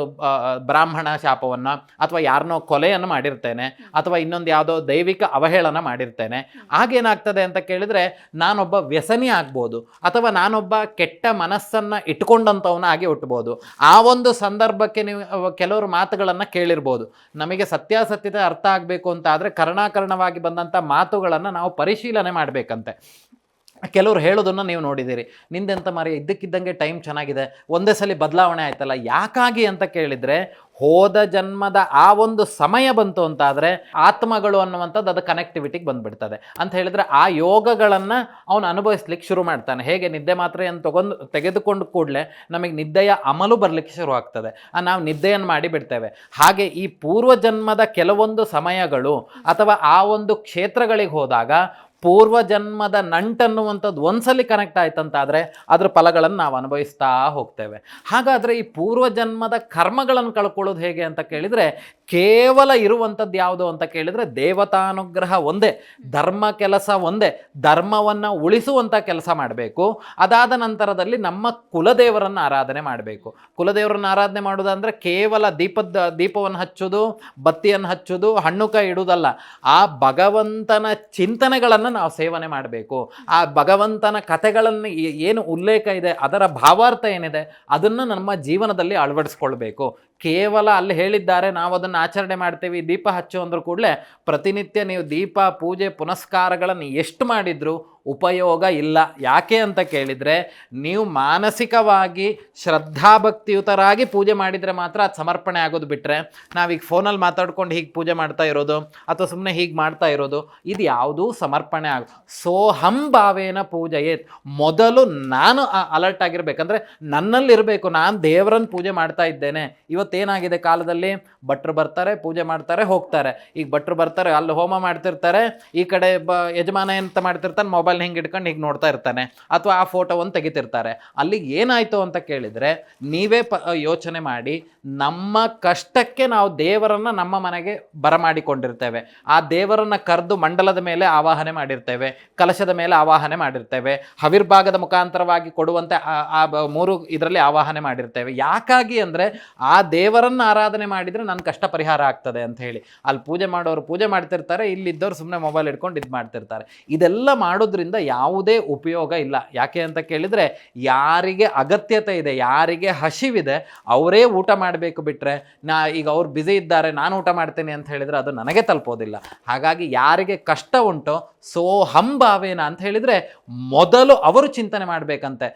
ಬ್ರಾಹ್ಮಣ ಶಾಪವನ್ನು ಅಥವಾ ಯಾರನ್ನೋ ಕೊಲೆಯನ್ನು ಮಾಡಿರ್ತೇನೆ ಅಥವಾ ಇನ್ನೊಂದು ಯಾವುದೋ ದೈವಿಕ ಅವಹೇಳನ ಮಾಡಿರ್ತೇನೆ, ಆಗೇನಾಗ್ತದೆ ಅಂತ ಕೇಳಿದರೆ ನಾನೊಬ್ಬ ವ್ಯಸನಿ ಆಗ್ಬೋದು ಅಥವಾ ನಾನೊಬ್ಬ ಕೆಟ್ಟ ಮನಸ್ಸನ್ನು ಇಟ್ಕೊಂಡಂಥವನಾಗಿ ಹುಟ್ಟಬೋದು ಆ ಒಂದು ಸಂದರ್ಭಕ್ಕೆ ನೀವು ಕೆಲವರು ಮಾತುಗಳನ್ನು ಕೇಳಿರ್ಬೋದು. ನಮಗೆ ಸತ್ಯಾಸತ್ಯತೆ ಅರ್ಥ ಆಗಬೇಕು ಅಂತ ಆದರೆ ಕರ್ಣಾಕರ್ಣವಾಗಿ ಬಂದಂಥ ಮಾತುಗಳನ್ನು ನಾವು ಪರಿಶೀಲನೆ ಮಾಡಬೇಕಂತೆ. ಕೆಲವರು ಹೇಳೋದನ್ನು ನೀವು ನೋಡಿದ್ದೀರಿ. ನಿಂದೆಂತ ಮರಿ ಇದ್ದಕ್ಕಿದ್ದಂಗೆ ಟೈಮ್ ಚೆನ್ನಾಗಿದೆ. ಒಂದೇ ಸಲ ಬದಲಾವಣೆ ಆಯ್ತಲ್ಲ, ಯಾಕಾಗಿ ಅಂತ ಕೇಳಿದರೆ, ಹೋದ ಜನ್ಮದ ಆ ಒಂದು ಸಮಯ ಬಂತು ಅಂತಾದರೆ, ಆತ್ಮಗಳು ಅನ್ನುವಂಥದ್ದು ಅದು ಕನೆಕ್ಟಿವಿಟಿಗೆ ಬಂದುಬಿಡ್ತದೆ. ಅಂತ ಹೇಳಿದರೆ ಆ ಯೋಗಗಳನ್ನು ಅವನು ಅನುಭವಿಸ್ಲಿಕ್ಕೆ ಶುರು ಮಾಡ್ತಾನೆ. ಹೇಗೆ ನಿದ್ದೆ ಮಾತ್ರ ಏನು ತಗೊಂಡು, ತೆಗೆದುಕೊಂಡು ಕೂಡಲೇ ನಮಗೆ ನಿದ್ದೆಯ ಅಮಲು ಬರಲಿಕ್ಕೆ ಶುರು ಆಗ್ತದೆ. ನಾವು ನಿದ್ದೆಯನ್ನು ಮಾಡಿ ಬಿಡ್ತೇವೆ ಹಾಗೆ ಈ ಪೂರ್ವಜನ್ಮದ ಕೆಲವೊಂದು ಸಮಯಗಳು ಅಥವಾ ಆ ಒಂದು ಕ್ಷೇತ್ರಗಳಿಗೆ ಹೋದಾಗ ಪೂರ್ವಜನ್ಮದ ನಂಟನ್ನುವಂಥದ್ದು ಒಂದ್ಸಲಿ ಕನೆಕ್ಟ್ ಆಯ್ತಂತಾದರೆ ಅದರ ಫಲಗಳನ್ನು ನಾವು ಅನುಭವಿಸ್ತಾ ಹೋಗ್ತೇವೆ. ಹಾಗಾದರೆ ಈ ಪೂರ್ವ ಜನ್ಮದ ಕರ್ಮಗಳನ್ನು ಕಳ್ಕೊಳ್ಳೋದು ಹೇಗೆ ಅಂತ ಕೇಳಿದರೆ ಕೇವಲ ಇರುವಂಥದ್ದು ಯಾವುದು ಅಂತ ಕೇಳಿದರೆ ದೇವತಾನುಗ್ರಹ ಒಂದೇ, ಧರ್ಮ ಕೆಲಸ ಒಂದೇ, ಧರ್ಮವನ್ನು ಉಳಿಸುವಂಥ ಕೆಲಸ ಮಾಡಬೇಕು. ಅದಾದ ನಂತರದಲ್ಲಿ ನಮ್ಮ ಕುಲದೇವರನ್ನು ಆರಾಧನೆ ಮಾಡಬೇಕು. ಕುಲದೇವರನ್ನು ಆರಾಧನೆ ಮಾಡೋದಂದರೆ ಕೇವಲ ದೀಪದ, ದೀಪವನ್ನು ಹಚ್ಚೋದು, ಬತ್ತಿಯನ್ನು ಹಚ್ಚೋದು, ಹಣ್ಣು ಕೈ ಇಡುವುದಲ್ಲ. ಆ ಭಗವಂತನ ಚಿಂತನೆಗಳನ್ನು ನಾವು ಸೇವನೆ ಮಾಡಬೇಕು. ಆ ಭಗವಂತನ ಕಥೆಗಳನ್ನು ಏನು ಉಲ್ಲೇಖ ಇದೆ, ಅದರ ಭಾವಾರ್ಥ ಏನಿದೆ, ಅದನ್ನು ನಮ್ಮ ಜೀವನದಲ್ಲಿ ಅಳವಡಿಸ್ಕೊಳ್ಬೇಕು. ಕೇವಲ ಅಲ್ಲಿ ಹೇಳಿದ್ದಾರೆ, ನಾವು ಅದನ್ನು ಆಚರಣೆ ಮಾಡ್ತೇವೆ ದೀಪ ಹಚ್ಚು ಅಂದ್ರೂ ಕೂಡಲೇ ಪ್ರತಿನಿತ್ಯ ನೀವು ದೀಪ, ಪೂಜೆ, ಪುನಸ್ಕಾರಗಳನ್ನು ಎಷ್ಟು ಮಾಡಿದರೂ ಉಪಯೋಗ ಇಲ್ಲ. ಯಾಕೆ ಅಂತ ಕೇಳಿದರೆ, ನೀವು ಮಾನಸಿಕವಾಗಿ ಶ್ರದ್ಧಾಭಕ್ತಿಯುತರಾಗಿ ಪೂಜೆ ಮಾಡಿದರೆ ಮಾತ್ರ ಅದು ಸಮರ್ಪಣೆ ಆಗೋದು ಬಿಟ್ಟರೆ ನಾವೀಗ ಫೋನಲ್ಲಿ ಮಾತಾಡ್ಕೊಂಡು ಹೀಗೆ ಪೂಜೆ ಮಾಡ್ತಾ ಇರೋದು ಅಥವಾ ಸುಮ್ಮನೆ ಹೀಗೆ ಮಾಡ್ತಾ ಇರೋದು, ಇದು ಯಾವುದೂ ಸಮರ್ಪಣೆ ಆಗ ಸೋಹಂ ಭಾವೇನ ಪೂಜೆಯೇ ಮೊದಲು ನಾನು ಅಲರ್ಟ್ ಆಗಿರಬೇಕಂದ್ರೆ ನನ್ನಲ್ಲಿರಬೇಕು, ನಾನು ದೇವರನ್ನು ಪೂಜೆ ಮಾಡ್ತಾ ಇದ್ದೇನೆ ಇವತ್ತೇನಾಗಿದೆ ಕಾಲದಲ್ಲಿ? ಭಟ್ರು ಬರ್ತಾರೆ, ಪೂಜೆ ಮಾಡ್ತಾರೆ, ಹೋಗ್ತಾರೆ. ಈಗ ಭಟ್ರು ಬರ್ತಾರೆ, ಅಲ್ಲಿ ಹೋಮ ಮಾಡ್ತಿರ್ತಾರೆ, ಈ ಕಡೆ ಬ ಯಜಮಾನ ಎಂತ ಮಾಡ್ತಿರ್ತಾನೆ ಮೊಬೈಲ್ ಹಿಂಗೆ ಇಟ್ಕೊಂಡು ಹಿಂಗೆ ನೋಡ್ತಾ ಇರ್ತಾನೆ. ಅಥವಾ ಆ ಫೋಟೋವನ್ನು ತೆಗಿತಿರ್ತಾರೆ. ಅಲ್ಲಿಗೆ ಏನಾಯಿತು ಅಂತ ಕೇಳಿದರೆ, ನೀವೇ ಪ ಯೋಚನೆ ಮಾಡಿ, ನಮ್ಮ ಕಷ್ಟಕ್ಕೆ ನಾವು ದೇವರನ್ನು ನಮ್ಮ ಮನೆಗೆ ಬರಮಾಡಿಕೊಂಡಿರ್ತೇವೆ. ಆ ದೇವರನ್ನು ಕರೆದು ಮಂಡಲದ ಮೇಲೆ ಆವಾಹನೆ ಮಾಡಿರ್ತೇವೆ, ಕಲಶದ ಮೇಲೆ ಆವಾಹನೆ ಮಾಡಿರ್ತೇವೆ, ಹವಿರ್ಭಾಗದ ಮುಖಾಂತರವಾಗಿ ಕೊಡುವಂತೆ ಆ- ಮೂರು ಇದರಲ್ಲಿ ಆವಾಹನೆ ಮಾಡಿರ್ತೇವೆ. ಯಾಕಾಗಿ ಅಂದರೆ, ಆ ದೇವರನ್ನು ಆರಾಧನೆ ಮಾಡಿದರೆ ನನ್ನ ಕಷ್ಟ ಪರಿಹಾರ ಆಗ್ತದೆ ಅಂತ ಹೇಳಿ. ಅಲ್ಲಿ ಪೂಜೆ ಮಾಡೋರು ಪೂಜೆ ಮಾಡ್ತಿರ್ತಾರೆ, ಇಲ್ಲಿದ್ದವ್ರು ಸುಮ್ಮನೆ ಮೊಬೈಲ್ ಇಟ್ಕೊಂಡು ಇದು ಮಾಡ್ತಿರ್ತಾರೆ. ಇದೆಲ್ಲ ಮಾಡೋದ್ರಿಂದ ಯಾವುದೇ ಉಪಯೋಗ ಇಲ್ಲ. ಯಾಕೆ ಅಂತ ಕೇಳಿದರೆ ಯಾರಿಗೆ ಅಗತ್ಯತೆ ಇದೆ, ಯಾರಿಗೆ ಹಸಿವಿದೆ, ಅವರೇ ಊಟ ಮಾಡಬೇಕು ಬಿಟ್ಟರೆ ನಾ ಈಗ ಅವ್ರು ಬ್ಯುಸಿ ಇದ್ದಾರೆ, ನಾನು ಊಟ ಮಾಡ್ತೀನಿ ಅಂತ ಹೇಳಿದರೆ ಅದು ನನಗೆ ತಲುಪೋದಿಲ್ಲ. ಹಾಗಾಗಿ ಯಾರಿಗೆ ಕಷ್ಟ ಉಂಟೋ ಸೋ ಹಂಬಾವೇನ ಅಂತ ಹೇಳಿದರೆ ಮೊದಲು ಅವರು ಚಿಂತನೆ ಮಾಡಬೇಕಂತೆ.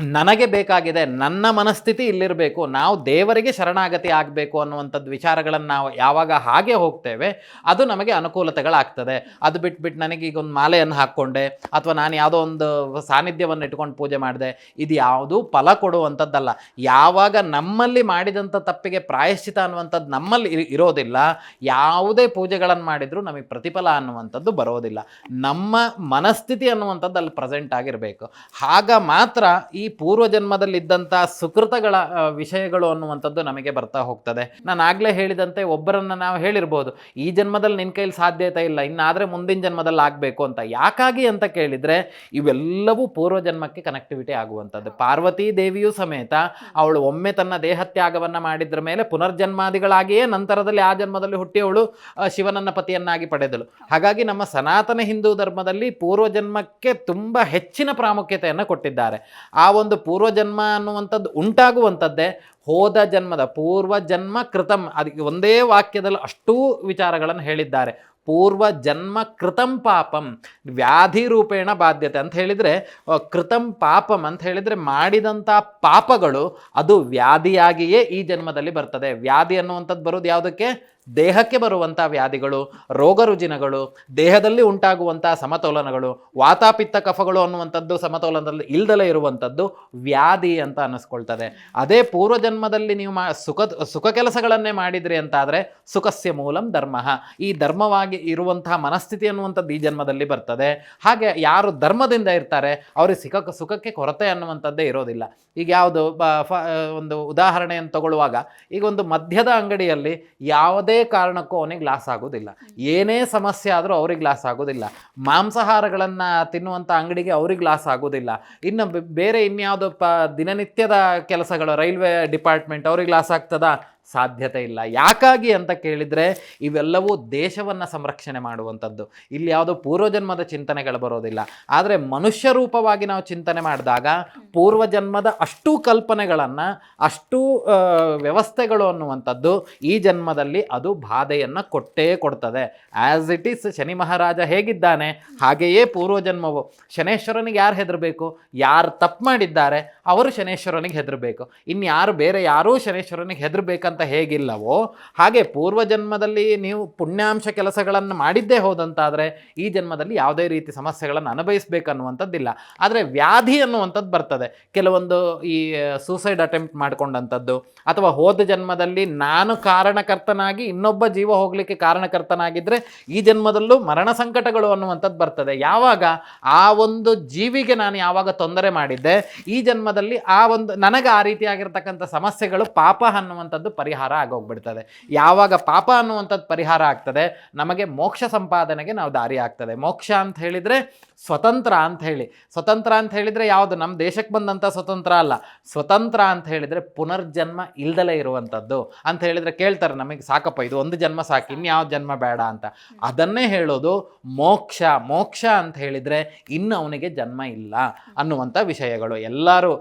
ನನಗೆ ಬೇಕಾಗಿದೆ, ನನ್ನ ಮನಸ್ಥಿತಿ ಇಲ್ಲಿರಬೇಕು, ನಾವು ದೇವರಿಗೆ ಶರಣಾಗತಿ ಆಗಬೇಕು ಅನ್ನುವಂಥದ್ದು ವಿಚಾರಗಳನ್ನು ನಾವು ಯಾವಾಗ ಹಾಗೆ ಹೋಗ್ತೇವೆ, ಅದು ನಮಗೆ ಅನುಕೂಲತೆಗಳಾಗ್ತದೆ. ಅದು ಬಿಟ್ಬಿಟ್ಟು ನನಗೆ ಈಗ ಒಂದು ಮಾಲೆಯನ್ನು ಹಾಕ್ಕೊಂಡೆ, ಅಥವಾ ನಾನು ಯಾವುದೋ ಒಂದು ಸಾನ್ನಿಧ್ಯವನ್ನು ಇಟ್ಕೊಂಡು ಪೂಜೆ ಮಾಡಿದೆ, ಇದು ಯಾವುದೂ ಫಲ ಕೊಡುವಂಥದ್ದಲ್ಲ. ಯಾವಾಗ ನಮ್ಮಲ್ಲಿ ಮಾಡಿದಂಥ ತಪ್ಪಿಗೆ ಪ್ರಾಯಶ್ಚಿತ ಅನ್ನುವಂಥದ್ದು ನಮ್ಮಲ್ಲಿ ಇರ್- ಇರೋದಿಲ್ಲ, ಯಾವುದೇ ಪೂಜೆಗಳನ್ನು ಮಾಡಿದರೂ ನಮಗೆ ಪ್ರತಿಫಲ ಅನ್ನುವಂಥದ್ದು ಬರೋದಿಲ್ಲ. ನಮ್ಮ ಮನಸ್ಥಿತಿ ಅನ್ನುವಂಥದ್ದು ಅಲ್ಲಿ ಪ್ರೆಸೆಂಟ್ ಆಗಿರಬೇಕು. ಆಗ ಮಾತ್ರ ಈ ಪೂರ್ವಜನ್ಮದಲ್ಲಿದ್ದಂಥ ಸುಕೃತಗಳ ವಿಷಯಗಳು ಅನ್ನುವಂಥದ್ದು ನಮಗೆ ಬರ್ತಾ ಹೋಗ್ತದೆ. ನಾನು ಆಗಲೇ ಹೇಳಿದಂತೆ ಒಬ್ಬರನ್ನು ನಾವು ಹೇಳಿರ್ಬೋದು, ಈ ಜನ್ಮದಲ್ಲಿ ನಿನ್ನ ಕೈಲಿ ಸಾಧ್ಯತೆ ಇಲ್ಲ, ಇನ್ನಾದರೆ ಮುಂದಿನ ಜನ್ಮದಲ್ಲಿ ಆಗಬೇಕು ಅಂತ. ಯಾಕಾಗಿ ಅಂತ ಕೇಳಿದರೆ, ಇವೆಲ್ಲವೂ ಪೂರ್ವಜನ್ಮಕ್ಕೆ ಕನೆಕ್ಟಿವಿಟಿ ಆಗುವಂಥದ್ದು. ಪಾರ್ವತಿ ದೇವಿಯೂ ಸಮೇತ ಅವಳು ಒಮ್ಮೆ ತನ್ನ ದೇಹತ್ಯಾಗವನ್ನು ಮಾಡಿದ್ರ ಮೇಲೆ ಪುನರ್ಜನ್ಮಾದಿಗಳಾಗಿಯೇ ನಂತರದಲ್ಲಿ ಆ ಜನ್ಮದಲ್ಲಿ ಹುಟ್ಟಿ ಅವಳು ಶಿವನನ್ನ ಪತಿಯನ್ನಾಗಿ ಪಡೆದಳು. ಹಾಗಾಗಿ ನಮ್ಮ ಸನಾತನ ಹಿಂದೂ ಧರ್ಮದಲ್ಲಿ ಪೂರ್ವಜನ್ಮಕ್ಕೆ ತುಂಬ ಹೆಚ್ಚಿನ ಪ್ರಾಮುಖ್ಯತೆಯನ್ನು ಕೊಟ್ಟಿದ್ದಾರೆ. ಆ ಒಂದು ಪೂರ್ವಜನ್ಮ ಅನ್ನುವಂಥದ್ದು ಉಂಟಾಗುವಂಥದ್ದೇ ಹೋದ ಜನ್ಮದ ಪೂರ್ವ ಜನ್ಮ ಕೃತಂ. ಅದಕ್ಕೆ ಒಂದೇ ವಾಕ್ಯದಲ್ಲಿ ಅಷ್ಟೂ ವಿಚಾರಗಳನ್ನು ಹೇಳಿದ್ದಾರೆ. ಪೂರ್ವ ಜನ್ಮ ಕೃತಂ ಪಾಪಂ. ವ್ಯಾಧಿ ರೂಪೇಣ ಬಾಧ್ಯತೆ ಅಂತ ಹೇಳಿದರೆ ಕೃತಂ ಪಾಪಂ ಅಂತ ಹೇಳಿದರೆ ಮಾಡಿದಂಥ ಪಾಪಗಳು ಅದು ವ್ಯಾಧಿಯಾಗಿಯೇ ಈ ಜನ್ಮದಲ್ಲಿ ಬರ್ತದೆ. ವ್ಯಾಧಿ ಅನ್ನುವಂಥದ್ದು ಬರೋದು ಯಾವುದಕ್ಕೆ? ದೇಹಕ್ಕೆ ಬರುವಂಥ ವ್ಯಾಧಿಗಳು, ರೋಗ ರುಜಿನಗಳು, ದೇಹದಲ್ಲಿ ಉಂಟಾಗುವಂಥ ಸಮತೋಲನಗಳು, ವಾತಾಪಿತ್ತ ಕಫಗಳು ಅನ್ನುವಂಥದ್ದು ಸಮತೋಲನದಲ್ಲಿ ಇಲ್ದಲೇ ಇರುವಂಥದ್ದು ವ್ಯಾಧಿ ಅಂತ ಅನ್ನಿಸ್ಕೊಳ್ತದೆ. ಅದೇ ಪೂರ್ವಜನ್ಮದಲ್ಲಿ ನೀವು ಮಾ, ಸುಖ ಸುಖ ಕೆಲಸಗಳನ್ನೇ ಮಾಡಿದ್ರಿ ಅಂತಾದರೆ ಸುಖಸ್ಯ ಮೂಲಂ ಧರ್ಮ. ಈ ಧರ್ಮವಾಗಿ ಇರುವಂತಹ ಮನಸ್ಥಿತಿ ಅನ್ನುವಂಥದ್ದು ಈ ಜನ್ಮದಲ್ಲಿ ಬರ್ತದೆ. ಹಾಗೆ ಯಾರು ಧರ್ಮದಿಂದ ಇರ್ತಾರೆ, ಅವರಿಗೆ ಸಿಖ ಸುಖಕ್ಕೆ ಕೊರತೆ ಅನ್ನುವಂಥದ್ದೇ ಇರೋದಿಲ್ಲ. ಈಗ ಯಾವುದು ಒಂದು ಉದಾಹರಣೆಯನ್ನು ತಗೊಳ್ಳುವಾಗ, ಈಗ ಒಂದು ಮಧ್ಯದ ಅಂಗಡಿಯಲ್ಲಿ ಯಾವುದೇ ಯಾವುದೇ ಕಾರಣಕ್ಕೂ ಅವನಿಗೆ ಲಾಸ್ ಆಗೋದಿಲ್ಲ. ಏನೇ ಸಮಸ್ಯೆ ಆದರೂ ಅವ್ರಿಗೆ ಲಾಸ್ ಆಗೋದಿಲ್ಲ. ಮಾಂಸಾಹಾರಗಳನ್ನು ತಿನ್ನುವಂಥ ಅಂಗಡಿಗೆ ಅವ್ರಿಗೆ ಲಾಸ್ ಆಗೋದಿಲ್ಲ. ಇನ್ನು ಬೇರೆ ಇನ್ಯಾವುದೋ ಪ, ದಿನನಿತ್ಯದ ಕೆಲಸಗಳು, ರೈಲ್ವೆ ಡಿಪಾರ್ಟ್ಮೆಂಟ್ ಅವ್ರಿಗೆ ಲಾಸ್ ಆಗ್ತದಾ? ಸಾಧ್ಯತೆ ಇಲ್ಲ. ಯಾಕಾಗಿ ಅಂತ ಕೇಳಿದರೆ ಇವೆಲ್ಲವೂ ದೇಶವನ್ನು ಸಂರಕ್ಷಣೆ ಮಾಡುವಂಥದ್ದು. ಇಲ್ಲಿ ಯಾವುದೋ ಪೂರ್ವಜನ್ಮದ ಚಿಂತನೆಗಳು ಬರೋದಿಲ್ಲ. ಆದರೆ ಮನುಷ್ಯ ರೂಪವಾಗಿ ನಾವು ಚಿಂತನೆ ಮಾಡಿದಾಗ ಪೂರ್ವಜನ್ಮದ ಅಷ್ಟೂ ಕಲ್ಪನೆಗಳನ್ನು, ಅಷ್ಟೂ ವ್ಯವಸ್ಥೆಗಳು ಅನ್ನುವಂಥದ್ದು ಈ ಜನ್ಮದಲ್ಲಿ ಅದು ಬಾಧೆಯನ್ನು ಕೊಟ್ಟೇ ಕೊಡ್ತದೆ. As it is Shani Maharaja ಹೇಗಿದ್ದಾನೆ? ಹಾಗೆಯೇ ಪೂರ್ವಜನ್ಮವು. ಶನೇಶ್ವರನಿಗೆ ಯಾರು ಹೆದರಬೇಕು? ಯಾರು ತಪ್ಪು ಮಾಡಿದ್ದಾರೆ, ಅವರು ಶನೇಶ್ವರನಿಗೆ ಹೆದರಬೇಕು. ಇನ್ಯಾರು ಬೇರೆ ಯಾರೂ ಶನೇಶ್ವರನಿಗೆ ಹೆದರಬೇಕಂತ ಹೇಗಿಲ್ಲವೋ ಹಾಗೆ ಪೂರ್ವ ಜನ್ಮದಲ್ಲಿ ನೀವು ಪುಣ್ಯಾಂಶ ಕೆಲಸಗಳನ್ನು ಮಾಡಿದ್ದೇ ಹೋದಂತಾದರೆ ಈ ಜನ್ಮದಲ್ಲಿ ಯಾವುದೇ ರೀತಿ ಸಮಸ್ಯೆಗಳನ್ನು ಅನುಭವಿಸ್ಬೇಕನ್ನುವಂಥದ್ದಿಲ್ಲ. ಆದರೆ ವ್ಯಾಧಿ ಅನ್ನುವಂಥದ್ದು ಬರ್ತದೆ. ಕೆಲವೊಂದು ಈ ಸೂಸೈಡ್ ಅಟೆಂಪ್ಟ್ ಮಾಡ್ಕೊಂಡಂಥದ್ದು ಅಥವಾ ಹೋದ ಜನ್ಮದಲ್ಲಿ ನಾನು ಕಾರಣಕರ್ತನಾಗಿ ಇನ್ನೊಬ್ಬ ಜೀವ ಹೋಗಲಿಕ್ಕೆ ಕಾರಣಕರ್ತನಾಗಿದ್ದರೆ ಈ ಜನ್ಮದಲ್ಲೂ ಮರಣ ಸಂಕಟಗಳು ಅನ್ನುವಂಥದ್ದು ಬರ್ತದೆ. ಯಾವಾಗ? ಆ ಒಂದು ಜೀವಿಗೆ ನಾನು ಯಾವಾಗ ತೊಂದರೆ ಮಾಡಿದ್ದೆ? ಈ ಜನ್ಮದಲ್ಲಿ ಆ ಒಂದು, ನನಗೆ ಆ ರೀತಿಯಾಗಿರ್ತಕ್ಕಂಥ ಸಮಸ್ಯೆಗಳು ಪಾಪ ಅನ್ನುವಂಥದ್ದು ಪರಿಹಾರ ಆಗೋಗ್ಬಿಡ್ತದೆ. ಯಾವಾಗ ಪಾಪ ಅನ್ನುವಂಥದ್ದು ಪರಿಹಾರ ಆಗ್ತದೆ, ನಮಗೆ ಮೋಕ್ಷ ಸಂಪಾದನೆಗೆ ನಾವು ದಾರಿ ಆಗ್ತದೆ. ಮೋಕ್ಷ ಅಂತ ಹೇಳಿದರೆ ಸ್ವತಂತ್ರ ಅಂತ ಹೇಳಿ. ಸ್ವತಂತ್ರ ಅಂತ ಹೇಳಿದರೆ ಯಾವುದು? ನಮ್ಮ ದೇಶಕ್ಕೆ ಬಂದಂಥ ಸ್ವತಂತ್ರ ಅಲ್ಲ. ಸ್ವತಂತ್ರ ಅಂತ ಹೇಳಿದರೆ ಪುನರ್ಜನ್ಮ ಇಲ್ದಲೇ ಇರುವಂಥದ್ದು ಅಂತ ಹೇಳಿದರೆ ಕೇಳ್ತಾರೆ ನಮಗೆ, ಸಾಕಪ್ಪ, ಇದು ಒಂದು ಜನ್ಮ ಸಾಕು ಇನ್ಯಾವ ಜನ್ಮ ಬೇಡ ಅಂತ. ಅದನ್ನೇ ಹೇಳೋದು ಮೋಕ್ಷ. ಮೋಕ್ಷ ಅಂತ ಹೇಳಿದರೆ ಇನ್ನು ಅವನಿಗೆ ಜನ್ಮ ಇಲ್ಲ ಅನ್ನುವಂಥ ವಿಷಯಗಳು. ಎಲ್ಲರೂ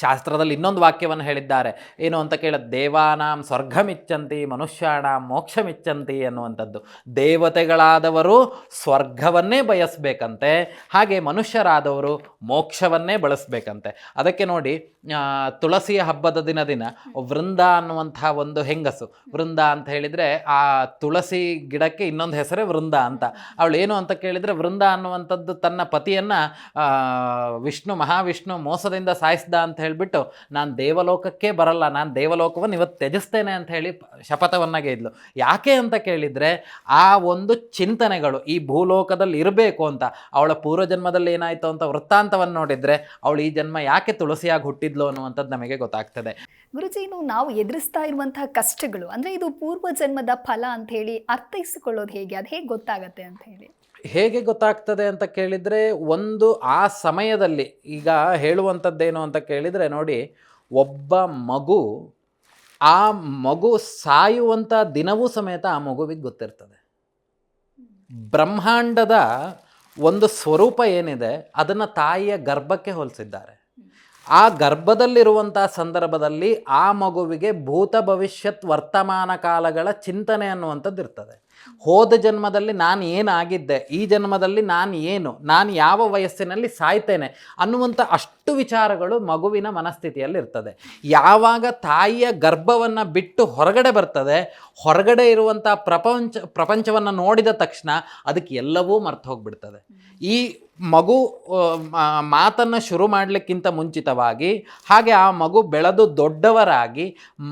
ಶಾಸ್ತ್ರದಲ್ಲಿ ಇನ್ನೊಂದು ವಾಕ್ಯವನ್ನು ಹೇಳಿದ್ದಾರೆ. ಏನು ಅಂತ ಕೇಳ, ದೇವಾನಾಂ ಸ್ವರ್ಗಮಿಚ್ಚಂತಿ, ಮನುಷ್ಯಾಣಾಂ ಮೋಕ್ಷಮಿಚ್ಚಂತಿ ಅನ್ನುವಂಥದ್ದು ದೇವತೆಗಳಾದವರು ಸ್ವರ್ಗವನ್ನೇ ಬಯಸಬೇಕಂತೆ, ಹಾಗೆ ಮನುಷ್ಯರಾದವರು ಮೋಕ್ಷವನ್ನೇ ಬಳಸಬೇಕಂತೆ. ಅದಕ್ಕೆ ನೋಡಿ ತುಳಸಿಯ ಹಬ್ಬದ ದಿನ ದಿನ ವೃಂದ ಅನ್ನುವಂಥ ಒಂದು ಹೆಂಗಸು, ವೃಂದ ಅಂತ ಹೇಳಿದರೆ ಆ ತುಳಸಿ ಗಿಡಕ್ಕೆ ಇನ್ನೊಂದು ಹೆಸರೇ ವೃಂದ ಅಂತ. ಅವಳು ಏನು ಅಂತ ಕೇಳಿದರೆ, ವೃಂದ ಅನ್ನುವಂಥದ್ದು ತನ್ನ ಪತಿಯನ್ನು ವಿಷ್ಣು ಮಹಾವಿಷ್ಣು ಮೋಸದಿಂದ ಸಾಯಿಸ್ದ ಅಂತ ಹೇಳಿಬಿಟ್ಟು, ನಾನು ದೇವಲೋಕಕ್ಕೆ ಬರಲ್ಲ, ನಾನು ದೇವಲೋಕವನ್ನು ಇವತ್ತು ತ್ಯಜಿಸ್ತೇನೆ ಅಂತ ಹೇಳಿ ಶಪಥವನ್ನಾಗೆ ಇದ್ಲು. ಯಾಕೆ ಅಂತ ಕೇಳಿದರೆ, ಆ ಒಂದು ಚಿಂತನೆಗಳು, ಈ ಭೂಲೋಕದಲ್ಲಿ ಇರಬೇಕು ಅಂತ, ಅವಳ ಪೂರ್ವಜನ್ಮದಲ್ಲಿ ಏನಾಯಿತು ಅಂತ ವೃತ್ತಾಂತವನ್ನು ನೋಡಿದರೆ, ಅವಳು ಈ ಜನ್ಮ ಯಾಕೆ ತುಳಸಿಯಾಗಿ ಹುಟ್ಟಿದ್ಲು ಅನ್ನುವಂಥದ್ದು ನಮಗೆ ಗೊತ್ತಾಗ್ತದೆ. ಗುರುಜಿ, ಇನ್ನು ನಾವು ಎದುರಿಸ್ತಾ ಇರುವಂತಹ ಕಷ್ಟಗಳು, ಅಂದರೆ ಇದು ಪೂರ್ವ ಜನ್ಮದ ಫಲ ಅಂತ ಹೇಳಿ ಅರ್ಥೈಸಿಕೊಳ್ಳೋದು ಹೇಗೆ? ಅದು ಹೇಗೆ ಗೊತ್ತಾಗತ್ತೆ ಅಂತ ಹೇಳಿ. ಹೇಗೆ ಗೊತ್ತಾಗ್ತದೆ ಅಂತ ಕೇಳಿದರೆ ಒಂದು ಆ ಸಮಯದಲ್ಲಿ ಈಗ ಹೇಳುವಂಥದ್ದೇನು ಅಂತ ಕೇಳಿದರೆ ನೋಡಿ, ಒಬ್ಬ ಮಗು ಆ ಮಗು ಸಾಯುವಂಥ ದಿನವೂ ಸಮೇತ ಆ ಮಗುವಿಗೆ ಗೊತ್ತಿರ್ತದೆ. ಬ್ರಹ್ಮಾಂಡದ ಒಂದು ಸ್ವರೂಪ ಏನಿದೆ, ಅದನ್ನು ತಾಯಿಯ ಗರ್ಭಕ್ಕೆ ಹೋಲಿಸಿದ್ದಾರೆ. ಆ ಗರ್ಭದಲ್ಲಿರುವಂಥ ಸಂದರ್ಭದಲ್ಲಿ ಆ ಮಗುವಿಗೆ ಭೂತ ಭವಿಷ್ಯತ್ ವರ್ತಮಾನ ಕಾಲಗಳ ಚಿಂತನೆ ಅನ್ನುವಂಥದ್ದು ಇರ್ತದೆ. ಹೋದ ಜನ್ಮದಲ್ಲಿ ನಾನು ಏನಾಗಿದ್ದೆ, ಈ ಜನ್ಮದಲ್ಲಿ ನಾನು ಏನು, ನಾನು ಯಾವ ವಯಸ್ಸಿನಲ್ಲಿ ಸಾಯ್ತೇನೆ ಅನ್ನುವಂಥ ಅಷ್ಟು ವಿಚಾರಗಳು ಮಗುವಿನ ಮನಸ್ಥಿತಿಯಲ್ಲಿ ಇರ್ತದೆ ಯಾವಾಗ ತಾಯಿಯ ಗರ್ಭವನ್ನು ಬಿಟ್ಟು ಹೊರಗಡೆ ಬರ್ತದೆ, ಹೊರಗಡೆ ಇರುವಂಥ ಪ್ರಪಂಚ, ಪ್ರಪಂಚವನ್ನು ನೋಡಿದ ತಕ್ಷಣ ಅದಕ್ಕೆ ಎಲ್ಲವೂ ಮರ್ತು ಹೋಗ್ಬಿಡ್ತದೆ ಈ ಮಗು ಮಾತನ್ನು ಶುರು ಮಾಡಲಿಕ್ಕಿಂತ ಮುಂಚಿತವಾಗಿ ಹಾಗೆ ಆ ಮಗು ಬೆಳೆದು ದೊಡ್ಡವರಾಗಿ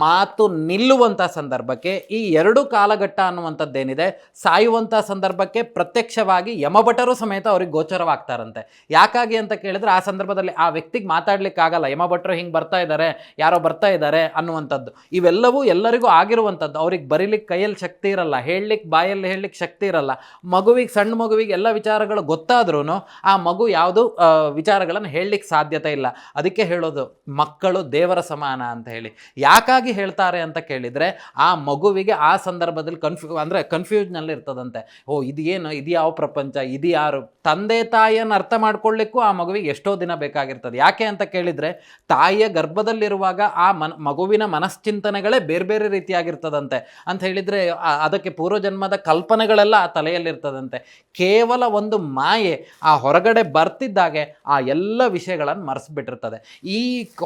ಮಾತು ನಿಲ್ಲುವಂಥ ಸಂದರ್ಭಕ್ಕೆ ಈ ಎರಡು ಕಾಲಘಟ್ಟ ಅನ್ನುವಂಥದ್ದೇನಿದೆ ಸಾಯುವಂಥ ಸಂದರ್ಭಕ್ಕೆ ಪ್ರತ್ಯಕ್ಷವಾಗಿ ಯಮಭಟರು ಸಮೇತ ಅವ್ರಿಗೆ ಗೋಚರವಾಗ್ತಾರಂತೆ. ಯಾಕಾಗಿ ಅಂತ ಕೇಳಿದ್ರೆ ಆ ಸಂದರ್ಭದಲ್ಲಿ ಆ ವ್ಯಕ್ತಿಗೆ ಮಾತಾಡಲಿಕ್ಕಾಗಲ್ಲ, ಯಮಭಟರು ಹಿಂಗೆ ಬರ್ತಾ ಇದ್ದಾರೆ ಯಾರೋ ಬರ್ತಾ ಇದ್ದಾರೆ ಅನ್ನುವಂಥದ್ದು. ಇವೆಲ್ಲವೂ ಎಲ್ಲರಿಗೂ ಆಗಿರುವಂಥದ್ದು. ಅವ್ರಿಗೆ ಬರೀಲಿಕ್ಕೆ ಕೈಯಲ್ಲಿ ಶಕ್ತಿ ಇರಲ್ಲ ಹೇಳಲಿಕ್ಕೆ ಬಾಯಲ್ಲಿ ಹೇಳಲಿಕ್ಕೆ ಶಕ್ತಿ ಇರಲ್ಲ. ಮಗುವಿಗೆ, ಸಣ್ಣ ಮಗುವಿಗೆ ಎಲ್ಲ ವಿಚಾರಗಳು ಗೊತ್ತಾದ್ರೂ ಆ ಮಗು ಯಾವುದು ವಿಚಾರಗಳನ್ನು ಹೇಳಲಿಕ್ಕೆ ಸಾಧ್ಯತೆ ಇಲ್ಲ. ಅದಕ್ಕೆ ಹೇಳೋದು, ಮಕ್ಕಳು ದೇವರ ಸಮಾನ ಅಂತ ಹೇಳಿ. ಯಾಕಾಗಿ ಹೇಳ್ತಾರೆ ಅಂತ ಕೇಳಿದರೆ, ಆ ಮಗುವಿಗೆ ಆ ಸಂದರ್ಭದಲ್ಲಿ ಕನ್ಫ್ಯೂ ಅಂದರೆ ಕನ್ಫ್ಯೂಸ್ನಲ್ಲಿ ಇರ್ತದಂತೆ. ಓ, ಇದು ಏನು? ಇದು ಯಾವ ಪ್ರಪಂಚ? ಇದು ಯಾರು? ತಂದೆ ತಾಯಿಯನ್ನು ಅರ್ಥ ಮಾಡ್ಕೊಳ್ಳಿಕ್ಕೂ ಆ ಮಗುವಿಗೆ ಎಷ್ಟೋ ದಿನ ಬೇಕಾಗಿರ್ತದೆ. ಯಾಕೆ ಅಂತ ಕೇಳಿದರೆ, ತಾಯಿಯ ಗರ್ಭದಲ್ಲಿರುವಾಗ ಆ ಮನ, ಮಗುವಿನ ಮನಶ್ಚಿಂತನೆಗಳೇ ಬೇರೆ ಬೇರೆ ರೀತಿಯಾಗಿರ್ತದಂತೆ. ಅಂತ ಹೇಳಿದರೆ ಅದಕ್ಕೆ ಪೂರ್ವಜನ್ಮದ ಕಲ್ಪನೆಗಳೆಲ್ಲ ಆ ತಲೆಯಲ್ಲಿರ್ತದಂತೆ. ಕೇವಲ ಒಂದು ಮಾಯೆ, ಆ ಹೊರಗಡೆ ಬರ್ತಿದ್ದಾಗೆ ಆ ಎಲ್ಲ ವಿಷಯಗಳನ್ನು ಮರೆಸ್ಬಿಟ್ಟಿರ್ತದೆ. ಈ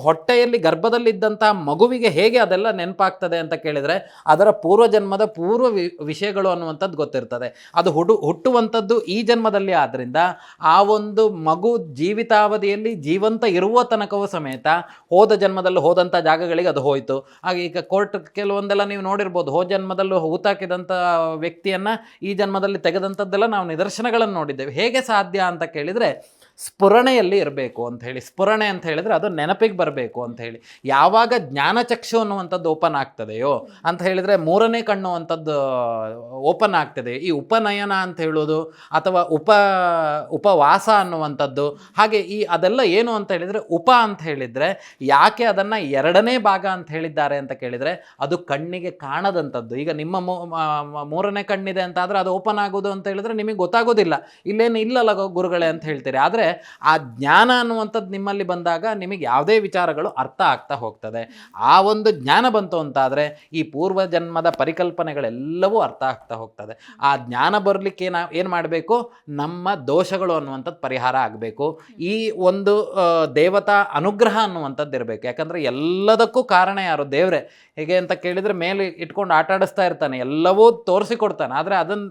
ಹೊಟ್ಟೆಯಲ್ಲಿ ಗರ್ಭದಲ್ಲಿದ್ದಂಥ ಮಗುವಿಗೆ ಹೇಗೆ ಅದೆಲ್ಲ ನೆನಪಾಗ್ತದೆ ಅಂತ ಕೇಳಿದರೆ ಅದರ ಪೂರ್ವಜನ್ಮದ ಪೂರ್ವ ವಿಷಯಗಳು ಅನ್ನುವಂಥದ್ದು ಗೊತ್ತಿರ್ತದೆ. ಅದು ಹುಡು, ಹುಟ್ಟುವಂಥದ್ದು ಈ ಜನ್ಮದಲ್ಲಿ ಆದ್ದರಿಂದ ಆ ಒಂದು ಮಗು ಜೀವಿತಾವಧಿಯಲ್ಲಿ ಜೀವಂತ ಇರುವ ತನಕವೂ ಸಮೇತ ಹೋದ ಜನ್ಮದಲ್ಲಿ ಹೋದಂಥ ಜಾಗಗಳಿಗೆ ಅದು ಹೋಯಿತು. ಹಾಗೆ ಈಗ ಕೋರ್ಟ್ ಕೆಲವೊಂದೆಲ್ಲ ನೀವು ನೋಡಿರ್ಬೋದು, ಹೋದ ಜನ್ಮದಲ್ಲೂ ಹೂತಾಕಿದಂಥ ವ್ಯಕ್ತಿಯನ್ನು ಈ ಜನ್ಮದಲ್ಲಿ ತೆಗೆದಂಥದ್ದೆಲ್ಲ ನಾವು ನಿದರ್ಶನಗಳನ್ನು ನೋಡಿದ್ದೇವೆ. ಹೇಗೆ ಸಾಧ್ಯ ಅಂತ ಕೇಳಿದರೆ ಸ್ಫುರಣೆಯಲ್ಲಿ ಇರಬೇಕು ಅಂತ ಹೇಳಿ, ಸ್ಫುರಣೆ ಅಂತ ಹೇಳಿದ್ರೆ ಅದು ನೆನಪಿಗೆ ಬರಬೇಕು ಅಂತ ಹೇಳಿ. ಯಾವಾಗ ಜ್ಞಾನಚಕ್ಷು ಅನ್ನುವಂಥದ್ದು ಓಪನ್ ಆಗ್ತದೆಯೋ ಅಂತ ಹೇಳಿದರೆ ಮೂರನೇ ಕಣ್ಣು ಅಂಥದ್ದು ಓಪನ್ ಆಗ್ತದೆ. ಈ ಉಪನಯನ ಅಂತ ಹೇಳೋದು ಅಥವಾ ಉಪ, ಉಪವಾಸ ಅನ್ನುವಂಥದ್ದು, ಹಾಗೆ ಈ ಅದೆಲ್ಲ ಏನು ಅಂತ ಹೇಳಿದರೆ ಉಪ ಅಂತ ಹೇಳಿದರೆ ಯಾಕೆ ಅದನ್ನು ಎರಡನೇ ಭಾಗ ಅಂತ ಹೇಳಿದ್ದಾರೆ ಅಂತ ಕೇಳಿದರೆ ಅದು ಕಣ್ಣಿಗೆ ಕಾಣದಂಥದ್ದು. ಈಗ ನಿಮ್ಮ ಮೂರನೇ ಕಣ್ಣಿದೆ ಅಂತ ಆದರೆ ಅದು ಓಪನ್ ಆಗೋದು ಅಂತ ಹೇಳಿದರೆ ನಿಮಗೆ ಗೊತ್ತಾಗೋದಿಲ್ಲ. ಇಲ್ಲೇನು ಇಲ್ಲಲ್ಲ ಗುರುಗಳೇ ಅಂತ ಹೇಳ್ತೀರಿ. ಆದರೆ ಆ ಜ್ಞಾನ ಅನ್ನುವಂಥದ್ದು ನಿಮ್ಮಲ್ಲಿ ಬಂದಾಗ ನಿಮಗೆ ಯಾವುದೇ ವಿಚಾರಗಳು ಅರ್ಥ ಆಗ್ತಾ ಹೋಗ್ತದೆ. ಆ ಒಂದು ಜ್ಞಾನ ಬಂತು ಅಂತಾದರೆ ಈ ಪೂರ್ವ ಜನ್ಮದ ಪರಿಕಲ್ಪನೆಗಳೆಲ್ಲವೂ ಅರ್ಥ ಆಗ್ತಾ ಹೋಗ್ತದೆ. ಆ ಜ್ಞಾನ ಬರಲಿಕ್ಕೆ ನಾವು ಏನು ಮಾಡಬೇಕು? ನಮ್ಮ ದೋಷಗಳು ಅನ್ನುವಂಥದ್ದು ಪರಿಹಾರ ಆಗಬೇಕು. ಈ ಒಂದು ದೇವತಾ ಅನುಗ್ರಹ ಅನ್ನುವಂಥದ್ದು ಇರಬೇಕು. ಯಾಕಂದರೆ ಎಲ್ಲದಕ್ಕೂ ಕಾರಣ ಯಾರು? ದೇವರೇ. ಹೇಗೆ ಅಂತ ಕೇಳಿದರೆ ಮೇಲೆ ಇಟ್ಕೊಂಡು ಆಟ ಆಡಿಸ್ತಾ ಇರ್ತಾನೆ. ಎಲ್ಲವೂ ತೋರಿಸಿಕೊಡ್ತಾನೆ. ಆದರೆ ಅದನ್ನು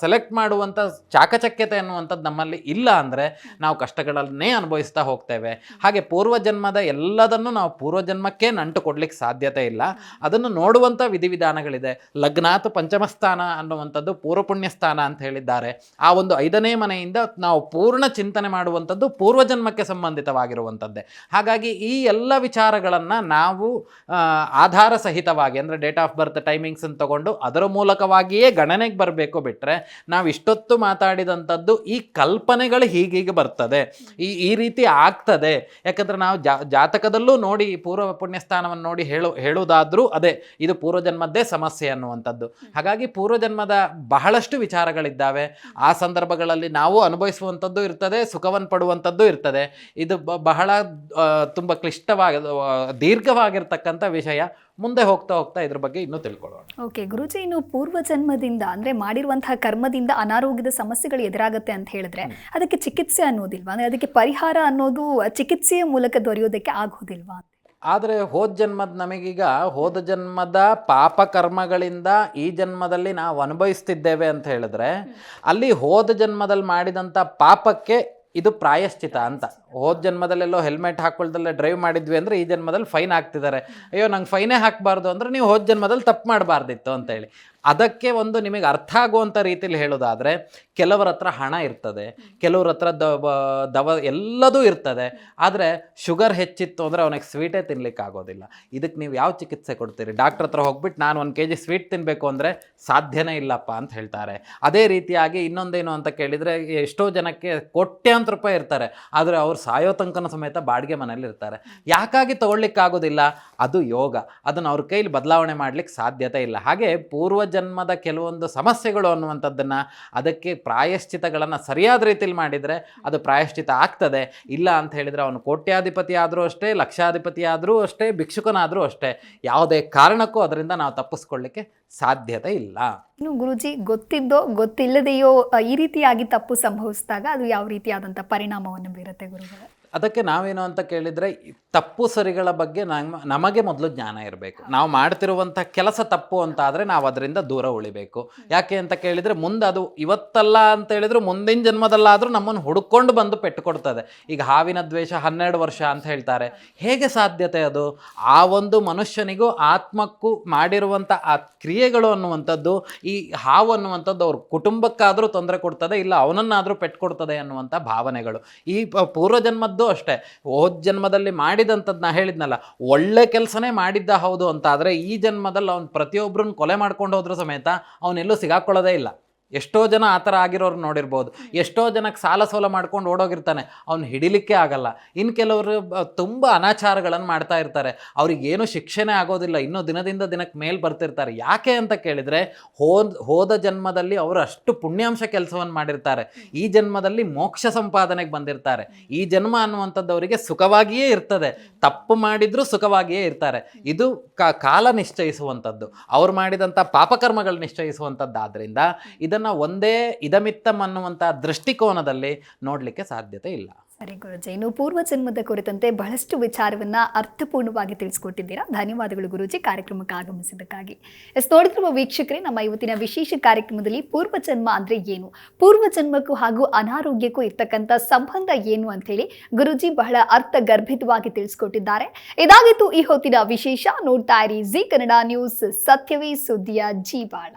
ಸೆಲೆಕ್ಟ್ ಮಾಡುವಂಥ ಚಾಕಚಕ್ಯತೆ ಅನ್ನುವಂಥದ್ದು ನಮ್ಮಲ್ಲಿ ಇಲ್ಲ ಅಂದರೆ ನಾವು ಕಷ್ಟಗಳನ್ನೇ ಅನುಭವಿಸ್ತಾ ಹೋಗ್ತೇವೆ. ಹಾಗೆ ಪೂರ್ವಜನ್ಮದ ಎಲ್ಲದನ್ನು ನಾವು ಪೂರ್ವಜನ್ಮಕ್ಕೆ ನಂಟು ಕೊಡ್ಲಿಕ್ಕೆ ಸಾಧ್ಯತೆ ಇಲ್ಲ. ಅದನ್ನು ನೋಡುವಂಥ ವಿಧಿವಿಧಾನಗಳಿದೆ. ಲಗ್ನಾಥ ಪಂಚಮಸ್ಥಾನ ಅನ್ನುವಂಥದ್ದು ಪೂರ್ವ ಪುಣ್ಯ ಸ್ಥಾನ ಅಂತ ಹೇಳಿದ್ದಾರೆ. ಆ ಒಂದು ಐದನೇ ಮನೆಯಿಂದ ನಾವು ಪೂರ್ಣ ಚಿಂತನೆ ಮಾಡುವಂಥದ್ದು ಪೂರ್ವಜನ್ಮಕ್ಕೆ ಸಂಬಂಧಿತವಾಗಿರುವಂಥದ್ದೇ. ಹಾಗಾಗಿ ಈ ಎಲ್ಲ ವಿಚಾರಗಳನ್ನು ನಾವು ಆಧಾರ ಸಹಿತವಾಗಿ ಅಂದರೆ ಡೇಟ್ ಆಫ್ ಬರ್ತ್ ಟೈಮಿಂಗ್ಸ್ ಅಂತ ತಗೊಂಡು ಅದರ ಮೂಲಕವಾಗಿಯೇ ಗಣನೆಗೆ ಬರಬೇಕು ಬಿಟ್ಟರೆ ನಾವು ಇಷ್ಟೊತ್ತು ಮಾತಾಡಿದಂಥದ್ದು ಈ ಕಲ್ಪನೆಗಳು ಹೀಗೀಗೆ ಬರ್ತದೆ ಈ ಈ ರೀತಿ ಆಗ್ತದೆ. ಯಾಕಂದ್ರೆ ನಾವು ಜಾತಕದಲ್ಲೂ ನೋಡಿ ಪೂರ್ವ ಪುಣ್ಯಸ್ಥಾನವನ್ನು ನೋಡಿ ಹೇಳು, ಹೇಳುವುದಾದರೂ ಅದೇ, ಇದು ಪೂರ್ವಜನ್ಮದ್ದೇ ಸಮಸ್ಯೆ ಅನ್ನುವಂಥದ್ದು. ಹಾಗಾಗಿ ಪೂರ್ವಜನ್ಮದ ಬಹಳಷ್ಟು ವಿಚಾರಗಳಿದ್ದಾವೆ. ಆ ಸಂದರ್ಭಗಳಲ್ಲಿ ನಾವು ಅನುಭವಿಸುವಂಥದ್ದು ಇರ್ತದೆ, ಸುಖವನ್ನು ಪಡುವಂಥದ್ದು ಇರ್ತದೆ. ಇದು ಬಹಳ ತುಂಬ ಕ್ಲಿಷ್ಟವಾಗ ದೀರ್ಘವಾಗಿರ್ತಕ್ಕಂಥ ವಿಷಯ. ಮುಂದೆ ಹೋಗ್ತಾ ಹೋಗ್ತಾ ಇದ್ರ ಬಗ್ಗೆ ಇನ್ನೂ ತಿಳ್ಕೊಳ್ಳೋಣ. ಓಕೆ ಗುರುಜಿ ಇನ್ನು ಪೂರ್ವ ಜನ್ಮದಿಂದ ಅಂದ್ರೆ ಮಾಡಿರುವಂತಹ ಕರ್ಮದಿಂದ ಅನಾರೋಗ್ಯದ ಸಮಸ್ಯೆಗಳು ಎದುರಾಗುತ್ತೆ ಅಂತ ಹೇಳಿದ್ರೆ ಅದಕ್ಕೆ ಚಿಕಿತ್ಸೆ ಅನ್ನೋದಿಲ್ವಾ? ಅಂದ್ರೆ ಅದಕ್ಕೆ ಪರಿಹಾರ ಅನ್ನೋದು ಚಿಕಿತ್ಸೆಯ ಮೂಲಕ ದೊರೆಯೋದಕ್ಕೆ ಆಗೋದಿಲ್ವಾ ಆದರೆ ಹೋದ ಜನ್ಮದ ನಮಗೀಗ ಹೋದ ಜನ್ಮದ ಪಾಪ ಕರ್ಮಗಳಿಂದ ಈ ಜನ್ಮದಲ್ಲಿ ನಾವು ಅನುಭವಿಸ್ತಿದ್ದೇವೆ ಅಂತ ಹೇಳಿದ್ರೆ ಅಲ್ಲಿ ಹೋದ ಜನ್ಮದಲ್ಲಿ ಮಾಡಿದಂಥ ಪಾಪಕ್ಕೆ ಇದು ಪ್ರಾಯಶ್ಚಿತ ಅಂತ. ಹೋದ ಜನ್ಮದಲ್ಲೆಲ್ಲೋ ಹೆಲ್ಮೆಟ್ ಹಾಕೊಳ್ದಲ್ಲೇ ಡ್ರೈವ್ ಮಾಡಿದ್ವಿ ಅಂದರೆ ಈ ಜನ್ಮದಲ್ಲಿ ಫೈನ್ ಹಾಕ್ತಿದ್ದಾರೆ ಅಯ್ಯೋ, ನಂಗೆ ಫೈನೇ ಹಾಕಬಾರ್ದು ಅಂದರೆ ನೀವು ಹೋದ ಜನ್ಮದಲ್ಲಿ ತಪ್ಪು ಮಾಡಬಾರ್ದಿತ್ತು ಅಂತೇಳಿ. ಅದಕ್ಕೆ ಒಂದು ನಿಮಗೆ ಅರ್ಥ ಆಗುವಂಥ ರೀತಿಯಲ್ಲಿ ಹೇಳೋದಾದರೆ ಕೆಲವರ ಹತ್ರ ಹಣ ಇರ್ತದೆ ಕೆಲವ್ರ ಹತ್ರ ದವ ದವ ಎಲ್ಲದೂ ಇರ್ತದೆ. ಆದರೆ ಶುಗರ್ ಹೆಚ್ಚಿತ್ತು ಅಂದರೆ ಅವನಿಗೆ ಸ್ವೀಟೇ ತಿನ್ಲಿಕ್ಕೆ ಆಗೋದಿಲ್ಲ. ಇದಕ್ಕೆ ನೀವು ಯಾವ ಚಿಕಿತ್ಸೆ ಕೊಡ್ತೀರಿ? ಡಾಕ್ಟ್ರ್ ಹತ್ರ ಹೋಗ್ಬಿಟ್ಟು ನಾನು ಒಂದು ಕೆ ಜಿ ಸ್ವೀಟ್ ತಿನ್ನಬೇಕು ಅಂದರೆ ಸಾಧ್ಯನೇ ಇಲ್ಲಪ್ಪ ಅಂತ ಹೇಳ್ತಾರೆ. ಅದೇ ರೀತಿಯಾಗಿ ಇನ್ನೊಂದೇನು ಅಂತ ಕೇಳಿದರೆ ಎಷ್ಟೋ ಜನಕ್ಕೆ ಕೋಟ್ಯಾಂತರ ರೂಪಾಯಿ ಇರ್ತಾರೆ. ಆದರೆ ಅವ್ರು ಸಾಯೋ ತನಕನ ಸಮೇತ ಬಾಡಿಗೆ ಮನೇಲಿ ಇರ್ತಾರೆ. ಯಾಕಾಗಿ ತೊಗೊಳ್ಲಿಕ್ಕಾಗೋದಿಲ್ಲ? ಅದು ಯೋಗ. ಅದನ್ನು ಅವ್ರ ಕೈಲಿ ಬದಲಾವಣೆ ಮಾಡ್ಲಿಕ್ಕೆ ಸಾಧ್ಯತೆ ಇಲ್ಲ. ಹಾಗೆ ಪೂರ್ವ ಜನ್ಮದ ಕೆಲವೊಂದು ಸಮಸ್ಯೆಗಳು ಅನ್ನುವಂಥದ್ದನ್ನು ಅದಕ್ಕೆ ಪ್ರಾಯಶ್ಚಿತಗಳನ್ನು ಸರಿಯಾದ ರೀತಿಯಲ್ಲಿ ಮಾಡಿದರೆ ಅದು ಪ್ರಾಯಶ್ಚಿತ ಆಗ್ತದೆ. ಇಲ್ಲ ಅಂತ ಹೇಳಿದರೆ ಅವನು ಕೋಟ್ಯಾಧಿಪತಿ ಆದರೂ ಅಷ್ಟೇ ಲಕ್ಷಾಧಿಪತಿ ಆದರೂ ಅಷ್ಟೇ, ಭಿಕ್ಷುಕನಾದರೂ ಅಷ್ಟೇ. ಯಾವುದೇ ಕಾರಣಕ್ಕೂ ಅದರಿಂದ ನಾವು ತಪ್ಪಿಸ್ಕೊಳ್ಳಿಕ್ಕೆ ಸಾಧ್ಯತೆ ಇಲ್ಲ. ಇನ್ನು ಗುರುಜಿ, ಗೊತ್ತಿದ್ದೋ, ಗೊತ್ತಿಲ್ಲದೆಯೋ ಈ ರೀತಿಯಾಗಿ ತಪ್ಪು ಸಂಭವಿಸಿದಾಗ ಅದು ಯಾವ ರೀತಿಯಾದಂಥ ಪರಿಣಾಮವನ್ನು ಬೀರುತ್ತೆ ಗುರುಗಳೇ? ಅದಕ್ಕೆ ನಾವೇನು ಅಂತ ಕೇಳಿದರೆ ತಪ್ಪು ಸರಿಗಳ ಬಗ್ಗೆ ನಮ್ಮ ನಮಗೆ ಮೊದಲು ಜ್ಞಾನ ಇರಬೇಕು. ನಾವು ಮಾಡ್ತಿರುವಂಥ ಕೆಲಸ ತಪ್ಪು ಅಂತ ಆದರೆ ನಾವು ಅದರಿಂದ ದೂರ ಉಳಿಬೇಕು. ಯಾಕೆ ಅಂತ ಕೇಳಿದರೆ, ಮುಂದೆ ಅದು ಇವತ್ತಲ್ಲ ಅಂತ ಹೇಳಿದ್ರು, ಮುಂದಿನ ಜನ್ಮದಲ್ಲಾದರೂ ನಮ್ಮನ್ನು ಹುಡುಕೊಂಡು ಬಂದು ಪೆಟ್ಟು ಕೊಡ್ತದೆ. ಈಗ ಹಾವಿನ ದ್ವೇಷ ಹನ್ನೆರಡು ವರ್ಷ ಅಂತ ಹೇಳ್ತಾರೆ. ಹೇಗೆ ಸಾಧ್ಯತೆ ಅದು? ಆ ಒಂದು ಮನುಷ್ಯನಿಗೂ ಆತ್ಮಕ್ಕೂ ಮಾಡಿರುವಂಥ ಆ ಕ್ರಿಯೆಗಳು ಅನ್ನುವಂಥದ್ದು, ಈ ಹಾವು ಅನ್ನುವಂಥದ್ದು ಅವ್ರ ಕುಟುಂಬಕ್ಕಾದರೂ ತೊಂದರೆ ಕೊಡ್ತದೆ, ಇಲ್ಲ ಅವನನ್ನಾದರೂ ಪೆಟ್ಟು ಕೊಡ್ತದೆ ಅನ್ನುವಂಥ ಭಾವನೆಗಳು. ಈ ಪ- ಪೂರ್ವಜನ್ಮದ್ದು ಅಷ್ಟೇ. ಹೋದ ಜನ್ಮದಲ್ಲಿ ಮಾಡಿದಂಥದ್ದು ನಾ ಹೇಳಿದ್ನಲ್ಲ, ಒಳ್ಳೆ ಕೆಲಸನೇ ಮಾಡಿದ್ದ ಹೌದು ಅಂತ ಆದರೆ ಈ ಜನ್ಮದಲ್ಲಿ ಅವ್ನು ಪ್ರತಿಯೊಬ್ಬರನ್ನ ಕೊಲೆ ಮಾಡ್ಕೊಂಡು ಹೋದ್ರೂ ಸಮೇತ ಅವನೆಲ್ಲೂ ಸಿಗಾಕೊಳ್ಳೋದೇ ಇಲ್ಲ. ಎಷ್ಟೋ ಜನ ಆ ಥರ ಆಗಿರೋರು ನೋಡಿರ್ಬೋದು. ಎಷ್ಟೋ ಜನಕ್ಕೆ ಸಾಲ ಸೋಲ ಮಾಡ್ಕೊಂಡು ಓಡೋಗಿರ್ತಾನೆ. ಅವ್ನು ಹಿಡಿಲಿಕ್ಕೆ ಆಗಲ್ಲ. ಇನ್ನು ಕೆಲವರು ತುಂಬ ಅನಾಚಾರಗಳನ್ನು ಮಾಡ್ತಾ ಇರ್ತಾರೆ. ಅವ್ರಿಗೇನು ಶಿಕ್ಷೆನೇ ಆಗೋದಿಲ್ಲ. ಇನ್ನೂ ದಿನದಿಂದ ದಿನಕ್ಕೆ ಮೇಲ್ ಬರ್ತಿರ್ತಾರೆ. ಯಾಕೆ ಅಂತ ಕೇಳಿದರೆ, ಹೋದ ಹೋದ ಜನ್ಮದಲ್ಲಿ ಅವರು ಅಷ್ಟು ಪುಣ್ಯಾಂಶ ಕೆಲಸವನ್ನು ಮಾಡಿರ್ತಾರೆ. ಈ ಜನ್ಮದಲ್ಲಿ ಮೋಕ್ಷ ಸಂಪಾದನೆಗೆ ಬಂದಿರ್ತಾರೆ. ಈ ಜನ್ಮ ಅನ್ನುವಂಥದ್ದು ಅವರಿಗೆ ಸುಖವಾಗಿಯೇ ಇರ್ತದೆ. ತಪ್ಪು ಮಾಡಿದರೂ ಸುಖವಾಗಿಯೇ ಇರ್ತಾರೆ. ಇದು ಕಾಲ ನಿಶ್ಚಯಿಸುವಂಥದ್ದು. ಅವ್ರು ಮಾಡಿದಂಥ ಪಾಪಕರ್ಮಗಳು ನಿಶ್ಚಯಿಸುವಂಥದ್ದಾದ್ರಿಂದ ಇದನ್ನು ಒಂದೇ ಇದಮಿತ್ತಮ್ ಅನ್ನುವಂಥ ದೃಷ್ಟಿಕೋನದಲ್ಲಿ ನೋಡಲಿಕ್ಕೆ ಸಾಧ್ಯತೆ ಇಲ್ಲ. ಸರಿ ಗುರುಜಿ ಇನ್ನು ಪೂರ್ವ ಜನ್ಮದ ಕುರಿತಂತೆ ಬಹಳಷ್ಟು ವಿಚಾರವನ್ನ ಅರ್ಥಪೂರ್ಣವಾಗಿ ತಿಳಿಸಿಕೊಟ್ಟಿದ್ದೀರಾ? ಧನ್ಯವಾದಗಳು ಗುರುಜಿ ಕಾರ್ಯಕ್ರಮಕ್ಕೆ ಆಗಮಿಸಿದ್ದಕ್ಕಾಗಿ. ಎಸ್, ನೋಡಿದಿರುವ ವೀಕ್ಷಕರೇ, ನಮ್ಮ ಇವತ್ತಿನ ವಿಶೇಷ ಕಾರ್ಯಕ್ರಮದಲ್ಲಿ ಪೂರ್ವ ಜನ್ಮ ಅಂದ್ರೆ ಏನು? ಪೂರ್ವ ಜನ್ಮಕ್ಕೂ ಹಾಗೂ ಅನಾರೋಗ್ಯಕ್ಕೂ ಇರ್ತಕ್ಕಂಥ ಸಂಬಂಧ ಏನು ಅಂತ ಹೇಳಿ ಗುರುಜಿ ಬಹಳ ಅರ್ಥ ಗರ್ಭಿತವಾಗಿ ತಿಳಿಸಿಕೊಟ್ಟಿದ್ದಾರೆ. ಇದಾಗಿತ್ತು ಈ ಹೊತ್ತಿನ ವಿಶೇಷ. ನೋಡ್ತಾ ಇರಿ ಜಿ ಕನ್ನಡ ನ್ಯೂಸ್. ಸತ್ಯವೇ ಸುದ್ದಿಯ ಜೀವಾಳ.